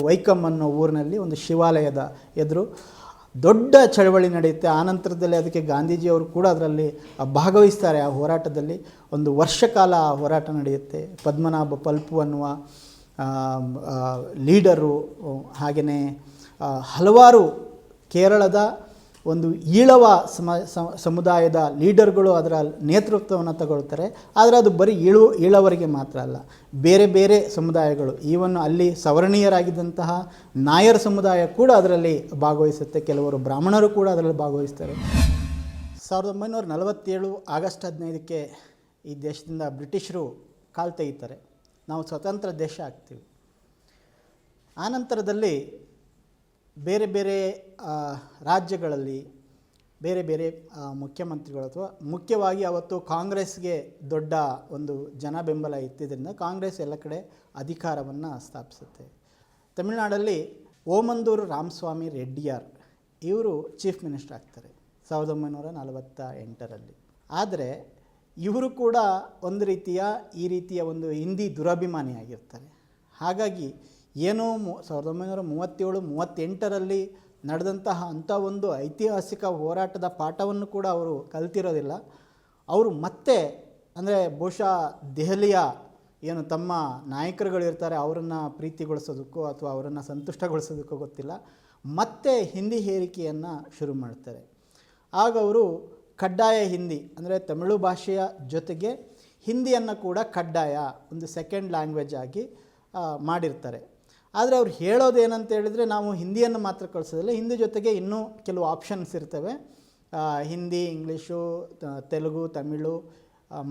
Viacom ಅನ್ನೋ ಊರಿನಲ್ಲಿ ಒಂದು ಶಿವಾಲಯದ ಎದುರು ದೊಡ್ಡ ಚಳವಳಿ ನಡೆಯುತ್ತೆ. ಆನಂತರದಲ್ಲಿ ಅದಕ್ಕೆ ಗಾಂಧೀಜಿಯವರು ಕೂಡ ಅದರಲ್ಲಿ ಭಾಗವಹಿಸ್ತಾರೆ. ಆ ಹೋರಾಟದಲ್ಲಿ ಒಂದು ವರ್ಷ ಕಾಲ ಆ ಹೋರಾಟ ನಡೆಯುತ್ತೆ. ಪದ್ಮನಾಭ ಪಲ್ಪು ಅನ್ನುವ ಲೀಡರು, ಹಾಗೆಯೇ ಹಲವಾರು ಕೇರಳದ ಒಂದು ಈಳವ ಸಮ ಸಮುದಾಯದ ಲೀಡರ್ಗಳು ಅದರ ನೇತೃತ್ವವನ್ನು ತಗೊಳ್ತಾರೆ. ಆದರೆ ಅದು ಬರೀ ಈಳು ಈಳವರಿಗೆ ಮಾತ್ರ ಅಲ್ಲ. ಬೇರೆ ಬೇರೆ ಸಮುದಾಯಗಳು ಈವನ್ನು ಅಲ್ಲಿ ಸವರ್ಣೀಯರಾಗಿದ್ದಂತಹ ನಾಯರ್ ಸಮುದಾಯ ಕೂಡ ಅದರಲ್ಲಿ ಭಾಗವಹಿಸುತ್ತೆ. ಕೆಲವರು ಬ್ರಾಹ್ಮಣರು ಕೂಡ ಅದರಲ್ಲಿ ಭಾಗವಹಿಸ್ತಾರೆ. ಸಾವಿರದ ಒಂಬೈನೂರ ನಲವತ್ತೇಳು ಆಗಸ್ಟ್ ಹದಿನೈದಕ್ಕೆ ಈ ದೇಶದಿಂದ ಬ್ರಿಟಿಷರು ಕಾಲು ತೆಗಿತಾರೆ. ನಾವು ಸ್ವತಂತ್ರ ದೇಶ ಆಗ್ತೀವಿ. ಆನಂತರದಲ್ಲಿ ಬೇರೆ ಬೇರೆ ರಾಜ್ಯಗಳಲ್ಲಿ ಬೇರೆ ಬೇರೆ ಮುಖ್ಯಮಂತ್ರಿಗಳು ಅಥವಾ ಮುಖ್ಯವಾಗಿ ಅವತ್ತು ಕಾಂಗ್ರೆಸ್ಗೆ ದೊಡ್ಡ ಒಂದು ಜನ ಬೆಂಬಲ ಇತ್ತಿದ್ದರಿಂದ ಕಾಂಗ್ರೆಸ್ ಎಲ್ಲ ಕಡೆ ಅಧಿಕಾರವನ್ನು ಸ್ಥಾಪಿಸುತ್ತೆ. ತಮಿಳುನಾಡಲ್ಲಿ ಓಮಂದೂರು ರಾಮಸ್ವಾಮಿ ರೆಡ್ಡಿಯಾರ್ ಇವರು ಚೀಫ್ ಮಿನಿಸ್ಟರ್ ಆಗ್ತಾರೆ ಸಾವಿರದ ಒಂಬೈನೂರ ನಲವತ್ತ ಎಂಟರಲ್ಲಿ ಆದರೆ ಇವರು ಕೂಡ ಒಂದು ರೀತಿಯ, ಈ ರೀತಿಯ ಒಂದು ಹಿಂದಿ ದುರಭಿಮಾನಿಯಾಗಿರ್ತಾರೆ. ಹಾಗಾಗಿ ಏನೋ ಮು, ಸಾವಿರದ ಒಂಬೈನೂರ ಮೂವತ್ತೇಳು ಮೂವತ್ತೆಂಟರಲ್ಲಿ ನಡೆದಂತಹ ಅಂಥ ಒಂದು ಐತಿಹಾಸಿಕ ಹೋರಾಟದ ಪಾಠವನ್ನು ಕೂಡ ಅವರು ಕಲ್ತಿರೋದಿಲ್ಲ. ಅವರು ಮತ್ತೆ, ಅಂದರೆ ಬಹುಶಃ ದೆಹಲಿಯ ಏನು ತಮ್ಮ ನಾಯಕರುಗಳಿರ್ತಾರೆ ಅವರನ್ನು ಪ್ರೀತಿಗೊಳಿಸೋದಕ್ಕೋ ಅಥವಾ ಅವರನ್ನು ಸಂತುಷ್ಟಗೊಳಿಸೋದಕ್ಕೋ ಗೊತ್ತಿಲ್ಲ. ಮತ್ತೆ ಹಿಂದಿ ಹೇರಿಕೆಯನ್ನು ಶುರು ಮಾಡ್ತಾರೆ. ಆಗ ಅವರು ಕಡ್ಡಾಯ ಹಿಂದಿ, ಅಂದರೆ ತಮಿಳು ಭಾಷೆಯ ಜೊತೆಗೆ ಹಿಂದಿಯನ್ನು ಕೂಡ ಕಡ್ಡಾಯ ಒಂದು ಸೆಕೆಂಡ್ ಲ್ಯಾಂಗ್ವೇಜ್ ಆಗಿ ಮಾಡಿರ್ತಾರೆ. ಆದರೆ ಅವ್ರು ಹೇಳೋದು ಏನಂತ ಹೇಳಿದರೆ ನಾವು ಹಿಂದಿಯನ್ನು ಮಾತ್ರ ಕಳಿಸೋದಿಲ್ಲ. ಹಿಂದಿ ಜೊತೆಗೆ ಇನ್ನೂ ಕೆಲವು ಆಪ್ಷನ್ಸ್ ಇರ್ತವೆ. ಹಿಂದಿ, ಇಂಗ್ಲೀಷು ತೆಲುಗು, ತಮಿಳು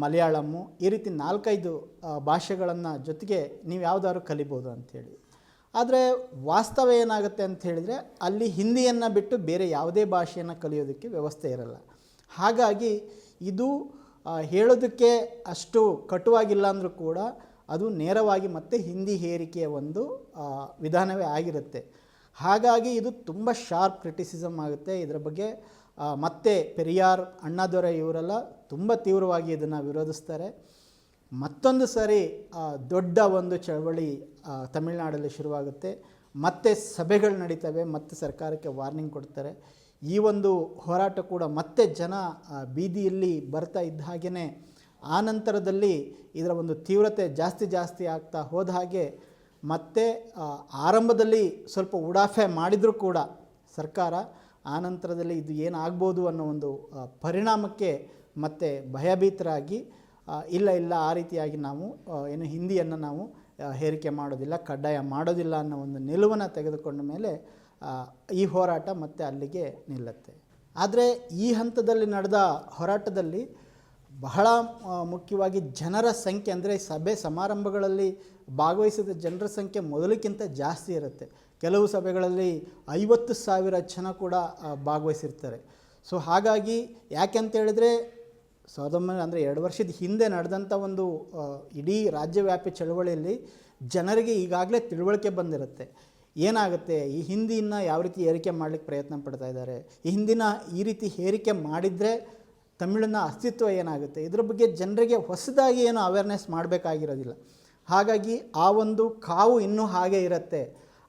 ಮಲಯಾಳಮ್ಮು ಈ ರೀತಿ ನಾಲ್ಕೈದು ಭಾಷೆಗಳನ್ನು ಜೊತೆಗೆ ನೀವು ಯಾವುದಾದ್ರು ಕಲಿಬೋದು ಅಂಥೇಳಿ. ಆದರೆ ವಾಸ್ತವ ಏನಾಗುತ್ತೆ ಅಂತ ಹೇಳಿದರೆ ಅಲ್ಲಿ ಹಿಂದಿಯನ್ನು ಬಿಟ್ಟು ಬೇರೆ ಯಾವುದೇ ಭಾಷೆಯನ್ನು ಕಲಿಯೋದಕ್ಕೆ ವ್ಯವಸ್ಥೆ ಇರಲ್ಲ. ಹಾಗಾಗಿ ಇದು ಹೇಳೋದಕ್ಕೆ ಅಷ್ಟು ಕಟುವಾಗಿಲ್ಲ ಅಂದರೂ ಕೂಡ ಅದು ನೇರವಾಗಿ ಮತ್ತೆ ಹಿಂದಿ ಹೇರಿಕೆಯ ಒಂದು ವಿಧಾನವೇ ಆಗಿರುತ್ತೆ. ಹಾಗಾಗಿ ಇದು ತುಂಬ ಶಾರ್ಪ್ ಕ್ರಿಟಿಸಿಸಮ್ ಆಗುತ್ತೆ. ಇದರ ಬಗ್ಗೆ ಮತ್ತೆ ಪೆರಿಯಾರ್, ಅಣ್ಣಾದೊರೆ ಇವರೆಲ್ಲ ತುಂಬ ತೀವ್ರವಾಗಿ ಇದನ್ನು ವಿರೋಧಿಸ್ತಾರೆ. ಮತ್ತೊಂದು ಸಾರಿ ದೊಡ್ಡ ಒಂದು ಚಳವಳಿ ತಮಿಳುನಾಡಲ್ಲಿ ಶುರುವಾಗುತ್ತೆ. ಮತ್ತೆ ಸಭೆಗಳು ನಡೀತವೆ, ಮತ್ತೆ ಸರ್ಕಾರಕ್ಕೆ ವಾರ್ನಿಂಗ್ ಕೊಡ್ತಾರೆ. ಈ ಒಂದು ಹೋರಾಟ ಕೂಡ ಮತ್ತೆ ಜನ ಬೀದಿಯಲ್ಲಿ ಬರ್ತಾ ಇದ್ದ ಹಾಗೆಯೇ ಆ ನಂತರದಲ್ಲಿ ಇದರ ಒಂದು ತೀವ್ರತೆ ಜಾಸ್ತಿ ಜಾಸ್ತಿ ಆಗ್ತಾ ಹೋದ ಹಾಗೆ ಮತ್ತೆ ಆರಂಭದಲ್ಲಿ ಸ್ವಲ್ಪ ಉಡಾಫೆ ಮಾಡಿದರೂ ಕೂಡ ಸರ್ಕಾರ ಆ ನಂತರದಲ್ಲಿ ಇದು ಏನಾಗ್ಬೋದು ಅನ್ನೋ ಒಂದು ಪರಿಣಾಮಕ್ಕೆ ಮತ್ತೆ ಭಯಭೀತರಾಗಿ ಇಲ್ಲ ಇಲ್ಲ, ಆ ರೀತಿಯಾಗಿ ನಾವು ಏನು ಹಿಂದಿಯನ್ನು ನಾವು ಹೇರಿಕೆ ಮಾಡೋದಿಲ್ಲ, ಕಡ್ಡಾಯ ಮಾಡೋದಿಲ್ಲ ಅನ್ನೋ ಒಂದು ನಿಲುವನ್ನು ತೆಗೆದುಕೊಂಡ ಮೇಲೆ ಈ ಹೋರಾಟ ಮತ್ತೆ ಅಲ್ಲಿಗೆ ನಿಲ್ಲುತ್ತೆ. ಆದರೆ ಈ ಹಂತದಲ್ಲಿ ನಡೆದ ಹೋರಾಟದಲ್ಲಿ ಬಹಳ ಮುಖ್ಯವಾಗಿ ಜನರ ಸಂಖ್ಯೆ ಅಂದರೆ ಸಭೆ ಸಮಾರಂಭಗಳಲ್ಲಿ ಭಾಗವಹಿಸಿದ ಜನರ ಸಂಖ್ಯೆ ಮೊದಲಕ್ಕಿಂತ ಜಾಸ್ತಿ ಇರುತ್ತೆ. ಕೆಲವು ಸಭೆಗಳಲ್ಲಿ ಐವತ್ತು ಸಾವಿರ ಜನ ಕೂಡ ಭಾಗವಹಿಸಿರ್ತಾರೆ. ಸೊ ಹಾಗಾಗಿ ಯಾಕೆ ಅಂತ ಹೇಳಿದ್ರೆ ಸಾವಿರದ ಒಂಬೈನೂರ ಅಂದರೆ ಎರಡು ವರ್ಷದ ಹಿಂದೆ ನಡೆದಂಥ ಒಂದು ಇಡೀ ರಾಜ್ಯವ್ಯಾಪಿ ಚಳವಳಿಯಲ್ಲಿ ಜನರಿಗೆ ಈಗಾಗಲೇ ತಿಳುವಳಿಕೆ ಬಂದಿರುತ್ತೆ. ಏನಾಗುತ್ತೆ? ಈ ಹಿಂದಿನ ಯಾವ ರೀತಿ ಏರಿಕೆ ಮಾಡಲಿಕ್ಕೆ ಪ್ರಯತ್ನ ಪಡ್ತಾ ಇದ್ದಾರೆ? ಈ ಹಿಂದಿನ ಈ ರೀತಿ ಹೇರಿಕೆ ಮಾಡಿದರೆ ತಮಿಳಿನ ಅಸ್ತಿತ್ವ ಏನಾಗುತ್ತೆ? ಇದ್ರ ಬಗ್ಗೆ ಜನರಿಗೆ ಹೊಸದಾಗಿ ಏನು ಅವೇರ್ನೆಸ್ ಮಾಡಬೇಕಾಗಿರೋದಿಲ್ಲ. ಹಾಗಾಗಿ ಆ ಒಂದು ಕಾವು ಇನ್ನೂ ಹಾಗೆ ಇರುತ್ತೆ.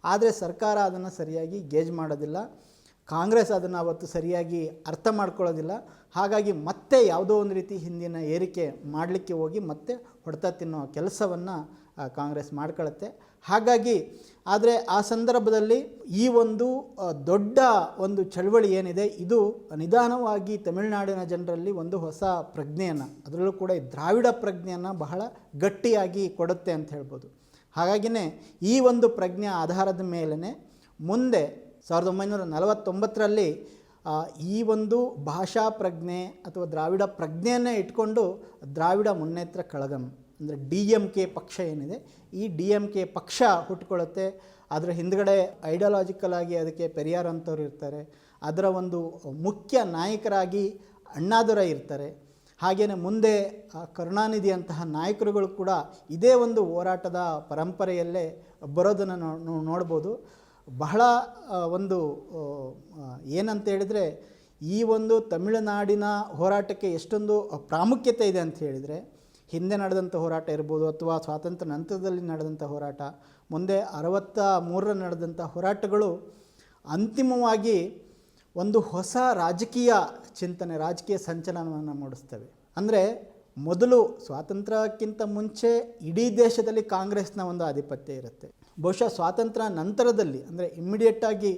ಆದರೆ ಸರ್ಕಾರ ಅದನ್ನು ಸರಿಯಾಗಿ ಗೇಜ್ ಮಾಡೋದಿಲ್ಲ. ಕಾಂಗ್ರೆಸ್ ಅದನ್ನು ಅವತ್ತು ಸರಿಯಾಗಿ ಅರ್ಥ ಮಾಡ್ಕೊಳ್ಳೋದಿಲ್ಲ. ಹಾಗಾಗಿ ಮತ್ತೆ ಯಾವುದೋ ಒಂದು ರೀತಿ ಹಿಂದಿನ ಏರಿಕೆ ಮಾಡಲಿಕ್ಕೆ ಹೋಗಿ ಮತ್ತೆ ಹೊಡೆತ ತಿನ್ನೋ ಕೆಲಸವನ್ನು ಕಾಂಗ್ರೆಸ್ ಮಾಡ್ಕೊಳ್ಳುತ್ತೆ ಹಾಗಾಗಿ ಆದರೆ ಆ ಸಂದರ್ಭದಲ್ಲಿ ಈ ಒಂದು ದೊಡ್ಡ ಒಂದು ಚಳವಳಿ ಏನಿದೆ, ಇದು ನಿಧಾನವಾಗಿ ತಮಿಳುನಾಡಿನ ಜನರಲ್ಲಿ ಒಂದು ಹೊಸ ಪ್ರಜ್ಞೆಯನ್ನು, ಅದರಲ್ಲೂ ಕೂಡ ಈ ದ್ರಾವಿಡ ಪ್ರಜ್ಞೆಯನ್ನು ಬಹಳ ಗಟ್ಟಿಯಾಗಿ ಕೊಡುತ್ತೆ ಅಂತ ಹೇಳ್ಬೋದು. ಹಾಗಾಗಿಯೇ ಈ ಒಂದು ಪ್ರಜ್ಞೆ ಆಧಾರದ ಮೇಲೇ ಮುಂದೆ ಸಾವಿರದ ಒಂಬೈನೂರ ನಲವತ್ತೊಂಬತ್ತರಲ್ಲಿ ಈ ಒಂದು ಭಾಷಾ ಪ್ರಜ್ಞೆ ಅಥವಾ ದ್ರಾವಿಡ ಪ್ರಜ್ಞೆಯನ್ನೇ ಇಟ್ಕೊಂಡು ದ್ರಾವಿಡ ಮುನ್ನೇತ್ರ ಕಳಗಂ. ಅಂದರೆ ಡಿ ಎಂ ಕೆ ಪಕ್ಷ ಏನಿದೆ, ಈ ಡಿ ಎಂ ಕೆ ಪಕ್ಷ ಹುಟ್ಕೊಳ್ಳುತ್ತೆ. ಅದರ ಹಿಂದ್ಗಡೆ ಐಡಿಯಾಲಜಿಕಲ್ ಆಗಿ ಅದಕ್ಕೆ ಪೆರಿಯಾರ್ ಅಂತವ್ರು ಇರ್ತಾರೆ. ಅದರ ಒಂದು ಮುಖ್ಯ ನಾಯಕರಾಗಿ ಅಣ್ಣಾದುರೈ ಇರ್ತಾರೆ. ಹಾಗೆಯೇ ಮುಂದೆ ಕರುಣಾನಿಧಿ ಅಂತಹ ನಾಯಕರುಗಳು ಕೂಡ ಇದೇ ಒಂದು ಹೋರಾಟದ ಪರಂಪರೆಯಲ್ಲೇ ಬರೋದನ್ನು ನೋ- ನೋಡ್ಬೋದು. ಬಹಳ ಒಂದು ಏನಂತ ಹೇಳಿದರೆ ಈ ಒಂದು ತಮಿಳುನಾಡಿನ ಹೋರಾಟಕ್ಕೆ ಎಷ್ಟೊಂದು ಪ್ರಾಮುಖ್ಯತೆ ಇದೆ ಅಂತ ಹೇಳಿದರೆ ಹಿಂದೆ ನಡೆದಂಥ ಹೋರಾಟ ಇರ್ಬೋದು ಅಥವಾ ಸ್ವಾತಂತ್ರ್ಯ ನಂತರದಲ್ಲಿ ನಡೆದಂಥ ಹೋರಾಟ, ಮುಂದೆ ಅರವತ್ತ ಮೂರರ ನಡೆದಂಥ ಹೋರಾಟಗಳು ಅಂತಿಮವಾಗಿ ಒಂದು ಹೊಸ ರಾಜಕೀಯ ಚಿಂತನೆ, ರಾಜಕೀಯ ಸಂಚಲನವನ್ನು ಮೂಡಿಸ್ತವೆ. ಅಂದರೆ ಮೊದಲು ಸ್ವಾತಂತ್ರ್ಯಕ್ಕಿಂತ ಮುಂಚೆ ಇಡೀ ದೇಶದಲ್ಲಿ ಕಾಂಗ್ರೆಸ್ನ ಒಂದು ಆಧಿಪತ್ಯ ಇರುತ್ತೆ. ಬಹುಶಃ ಸ್ವಾತಂತ್ರ್ಯ ನಂತರದಲ್ಲಿ, ಅಂದರೆ ಇಮ್ಮಿಡಿಯೇಟಾಗಿ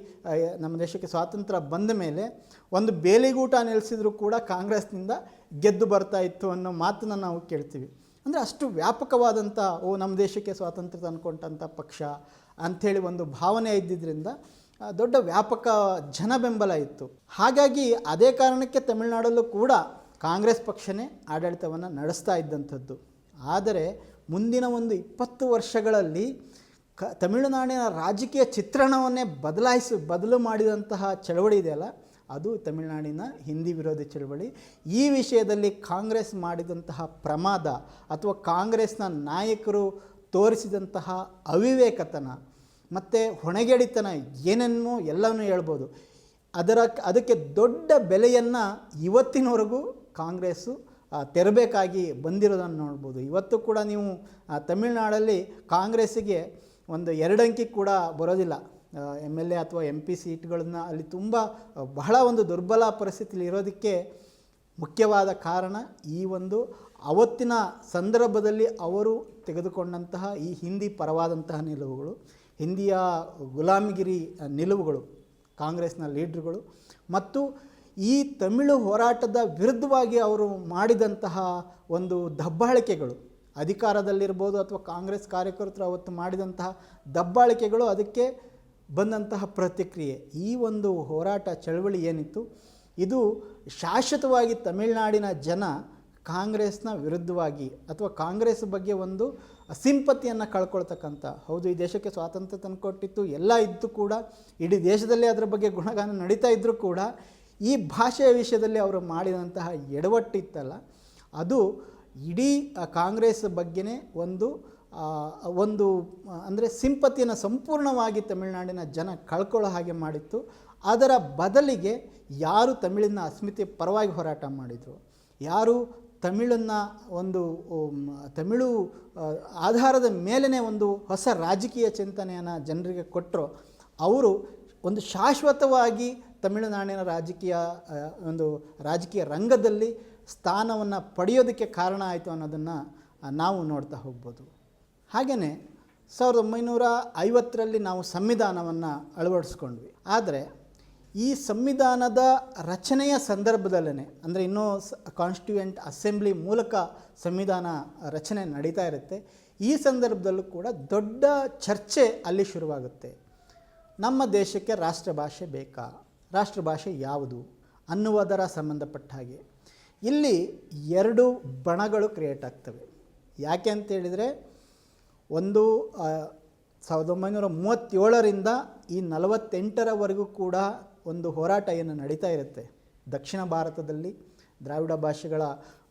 ನಮ್ಮ ದೇಶಕ್ಕೆ ಸ್ವಾತಂತ್ರ್ಯ ಬಂದ ಮೇಲೆ ಒಂದು ಬೇಲಿಗೂಟ ನೆಲೆಸಿದರೂ ಕೂಡ ಕಾಂಗ್ರೆಸ್ನಿಂದ ಗೆದ್ದು ಬರ್ತಾ ಇತ್ತು ಅನ್ನೋ ಮಾತನ್ನು ನಾವು ಕೇಳ್ತೀವಿ. ಅಂದರೆ ಅಷ್ಟು ವ್ಯಾಪಕವಾದಂಥ, ಓ, ನಮ್ಮ ದೇಶಕ್ಕೆ ಸ್ವಾತಂತ್ರ್ಯ ತಂದುಕೊಂಡಂಥ ಪಕ್ಷ ಅಂಥೇಳಿ ಒಂದು ಭಾವನೆ ಇದ್ದಿದ್ದರಿಂದ ದೊಡ್ಡ ವ್ಯಾಪಕ ಜನ ಬೆಂಬಲ ಇತ್ತು. ಹಾಗಾಗಿ ಅದೇ ಕಾರಣಕ್ಕೆ ತಮಿಳುನಾಡಲ್ಲೂ ಕೂಡ ಕಾಂಗ್ರೆಸ್ ಪಕ್ಷನೇ ಆಡಳಿತವನ್ನು ನಡೆಸ್ತಾ ಇದ್ದಂಥದ್ದು. ಆದರೆ ಮುಂದಿನ ಒಂದು ಇಪ್ಪತ್ತು ವರ್ಷಗಳಲ್ಲಿ ಕ, ತಮಿಳುನಾಡಿನ ರಾಜಕೀಯ ಚಿತ್ರಣವನ್ನೇ ಬದಲಾಯಿಸಿ, ಬದಲು ಮಾಡಿದಂತಹ ಚಳವಳಿ ಇದೆಯಲ್ಲ ಅದು ತಮಿಳುನಾಡಿನ ಹಿಂದಿ ವಿರೋಧಿ ಚಳವಳಿ. ಈ ವಿಷಯದಲ್ಲಿ ಕಾಂಗ್ರೆಸ್ ಮಾಡಿದಂತಹ ಪ್ರಮಾದ ಅಥವಾ ಕಾಂಗ್ರೆಸ್ನ ನಾಯಕರು ತೋರಿಸಿದಂತಹ ಅವಿವೇಕತನ ಮತ್ತು ಹೊಣೆಗೆಡಿತನ ಏನೇನೋ ಎಲ್ಲವನ್ನೂ ಹೇಳ್ಬೋದು. ಅದರ ಅದಕ್ಕೆ ದೊಡ್ಡ ಬೆಲೆಯನ್ನು ಇವತ್ತಿನವರೆಗೂ ಕಾಂಗ್ರೆಸ್ಸು ತೆರಬೇಕಾಗಿ ಬಂದಿರೋದನ್ನು ನೋಡ್ಬೋದು. ಇವತ್ತು ಕೂಡ ನೀವು ತಮಿಳುನಾಡಲ್ಲಿ ಕಾಂಗ್ರೆಸ್ಸಿಗೆ ಒಂದು ಎರಡಂಕಿ ಕೂಡ ಬರೋದಿಲ್ಲ. ಎಂ ಎಲ್ ಎ ಅಥವಾ ಎಂ ಪಿ ಸೀಟ್ಗಳನ್ನ ಅಲ್ಲಿ ತುಂಬ ಬಹಳ ಒಂದು ದುರ್ಬಲ ಪರಿಸ್ಥಿತಿಲಿ ಇರೋದಕ್ಕೆ ಮುಖ್ಯವಾದ ಕಾರಣ ಈ ಒಂದು ಅವತ್ತಿನ ಸಂದರ್ಭದಲ್ಲಿ ಅವರು ತೆಗೆದುಕೊಂಡಂತಹ ಈ ಹಿಂದಿ ಪರವಾದಂತಹ ನಿಲುವುಗಳು, ಹಿಂದಿಯ ಗುಲಾಮಗಿರಿ ನಿಲುವುಗಳು, ಕಾಂಗ್ರೆಸ್ನ ಲೀಡ್ರುಗಳು ಮತ್ತು ಈ ತಮಿಳು ಹೋರಾಟದ ವಿರುದ್ಧವಾಗಿ ಅವರು ಮಾಡಿದಂತಹ ಒಂದು ದಬ್ಬಾಳಿಕೆಗಳು, ಅಧಿಕಾರದಲ್ಲಿರ್ಬೋದು ಅಥವಾ ಕಾಂಗ್ರೆಸ್ ಕಾರ್ಯಕರ್ತರು ಅವತ್ತು ಮಾಡಿದಂತಹ ದಬ್ಬಾಳಿಕೆಗಳು, ಅದಕ್ಕೆ ಬಂದಂತಹ ಪ್ರತಿಕ್ರಿಯೆ, ಈ ಒಂದು ಹೋರಾಟ ಚಳವಳಿ ಏನಿತ್ತು, ಇದು ಶಾಶ್ವತವಾಗಿ ತಮಿಳುನಾಡಿನ ಜನ ಕಾಂಗ್ರೆಸ್ನ ವಿರುದ್ಧವಾಗಿ ಅಥವಾ ಕಾಂಗ್ರೆಸ್ ಬಗ್ಗೆ ಒಂದು ಸಿಂಪತಿಯನ್ನು ಕಳ್ಕೊಳ್ತಕ್ಕಂಥ ಹೌದು, ಈ ದೇಶಕ್ಕೆ ಸ್ವಾತಂತ್ರ್ಯ ತಂದುಕೊಟ್ಟಿತ್ತು ಎಲ್ಲ ಇದ್ದು ಕೂಡ, ಇಡೀ ದೇಶದಲ್ಲೇ ಅದರ ಬಗ್ಗೆ ಗುಣಗಾನ ನಡೀತಾ ಇದ್ದರೂ ಕೂಡ, ಈ ಭಾಷೆಯ ವಿಷಯದಲ್ಲಿ ಅವರು ಮಾಡಿದಂತಹ ಎಡವಟ್ಟಿತ್ತಲ್ಲ, ಅದು ಇಡೀ ಕಾಂಗ್ರೆಸ್ ಬಗ್ಗೆನೇ ಒಂದು ಒಂದು, ಅಂದರೆ ಸಿಂಪತಿಯನ್ನು ಸಂಪೂರ್ಣವಾಗಿ ತಮಿಳುನಾಡಿನ ಜನ ಕಳ್ಕೊಳ್ಳೋ ಹಾಗೆ ಮಾಡಿತ್ತು. ಅದರ ಬದಲಿಗೆ ಯಾರು ತಮಿಳಿನ ಅಸ್ಮಿತೆ ಪರವಾಗಿ ಹೋರಾಟ ಮಾಡಿದರು? ಯಾರು ತಮಿಳನ್ನು ಒಂದು ತಮಿಳು ಆಧಾರದ ಮೇಲೇ ಒಂದು ಹೊಸ ರಾಜಕೀಯ ಚಿಂತನೆಯನ್ನು ಜನರಿಗೆ ಕೊಟ್ಟರು ಅವರು ಒಂದು ಶಾಶ್ವತವಾಗಿ ತಮಿಳುನಾಡಿನ ರಾಜಕೀಯ ಒಂದು ರಾಜಕೀಯ ರಂಗದಲ್ಲಿ ಸ್ಥಾನವನ್ನು ಪಡೆಯೋದಕ್ಕೆ ಕಾರಣ ಆಯಿತು ಅನ್ನೋದನ್ನು ನಾವು ನೋಡ್ತಾ ಹೋಗ್ಬೋದು. ಹಾಗೆಯೇ ಸಾವಿರದ ಒಂಬೈನೂರ ಐವತ್ತರಲ್ಲಿ ನಾವು ಸಂವಿಧಾನವನ್ನು ಅಳವಡಿಸ್ಕೊಂಡ್ವಿ. ಆದರೆ ಈ ಸಂವಿಧಾನದ ರಚನೆಯ ಸಂದರ್ಭದಲ್ಲೇ ಅಂದರೆ ಇನ್ನೂ ಕಾನ್ಸ್ಟಿಟ್ಯೂಯೆಂಟ್ ಅಸೆಂಬ್ಲಿ ಮೂಲಕ ಸಂವಿಧಾನ ರಚನೆ ನಡೀತಾ ಇರುತ್ತೆ, ಈ ಸಂದರ್ಭದಲ್ಲೂ ಕೂಡ ದೊಡ್ಡ ಚರ್ಚೆ ಅಲ್ಲಿ ಶುರುವಾಗುತ್ತೆ. ನಮ್ಮ ದೇಶಕ್ಕೆ ರಾಷ್ಟ್ರಭಾಷೆ ಬೇಕಾ? ರಾಷ್ಟ್ರಭಾಷೆ ಯಾವುದು? ಅನ್ನುವುದರ ಸಂಬಂಧಪಟ್ಟ ಹಾಗೆ. ಇಲ್ಲಿ ಎರಡು ಬಣಗಳು ಕ್ರಿಯೇಟ್ ಆಗ್ತವೆ. ಯಾಕೆ ಅಂತ ಹೇಳಿದರೆ ಒಂದು ಸಾವಿರದ ಒಂಬೈನೂರ ಮೂವತ್ತೇಳರಿಂದ ಈ ನಲವತ್ತೆಂಟರವರೆಗೂ ಕೂಡ ಒಂದು ಹೋರಾಟ ಏನು ನಡೀತಾ ಇರುತ್ತೆ. ದಕ್ಷಿಣ ಭಾರತದಲ್ಲಿ ದ್ರಾವಿಡ ಭಾಷೆಗಳ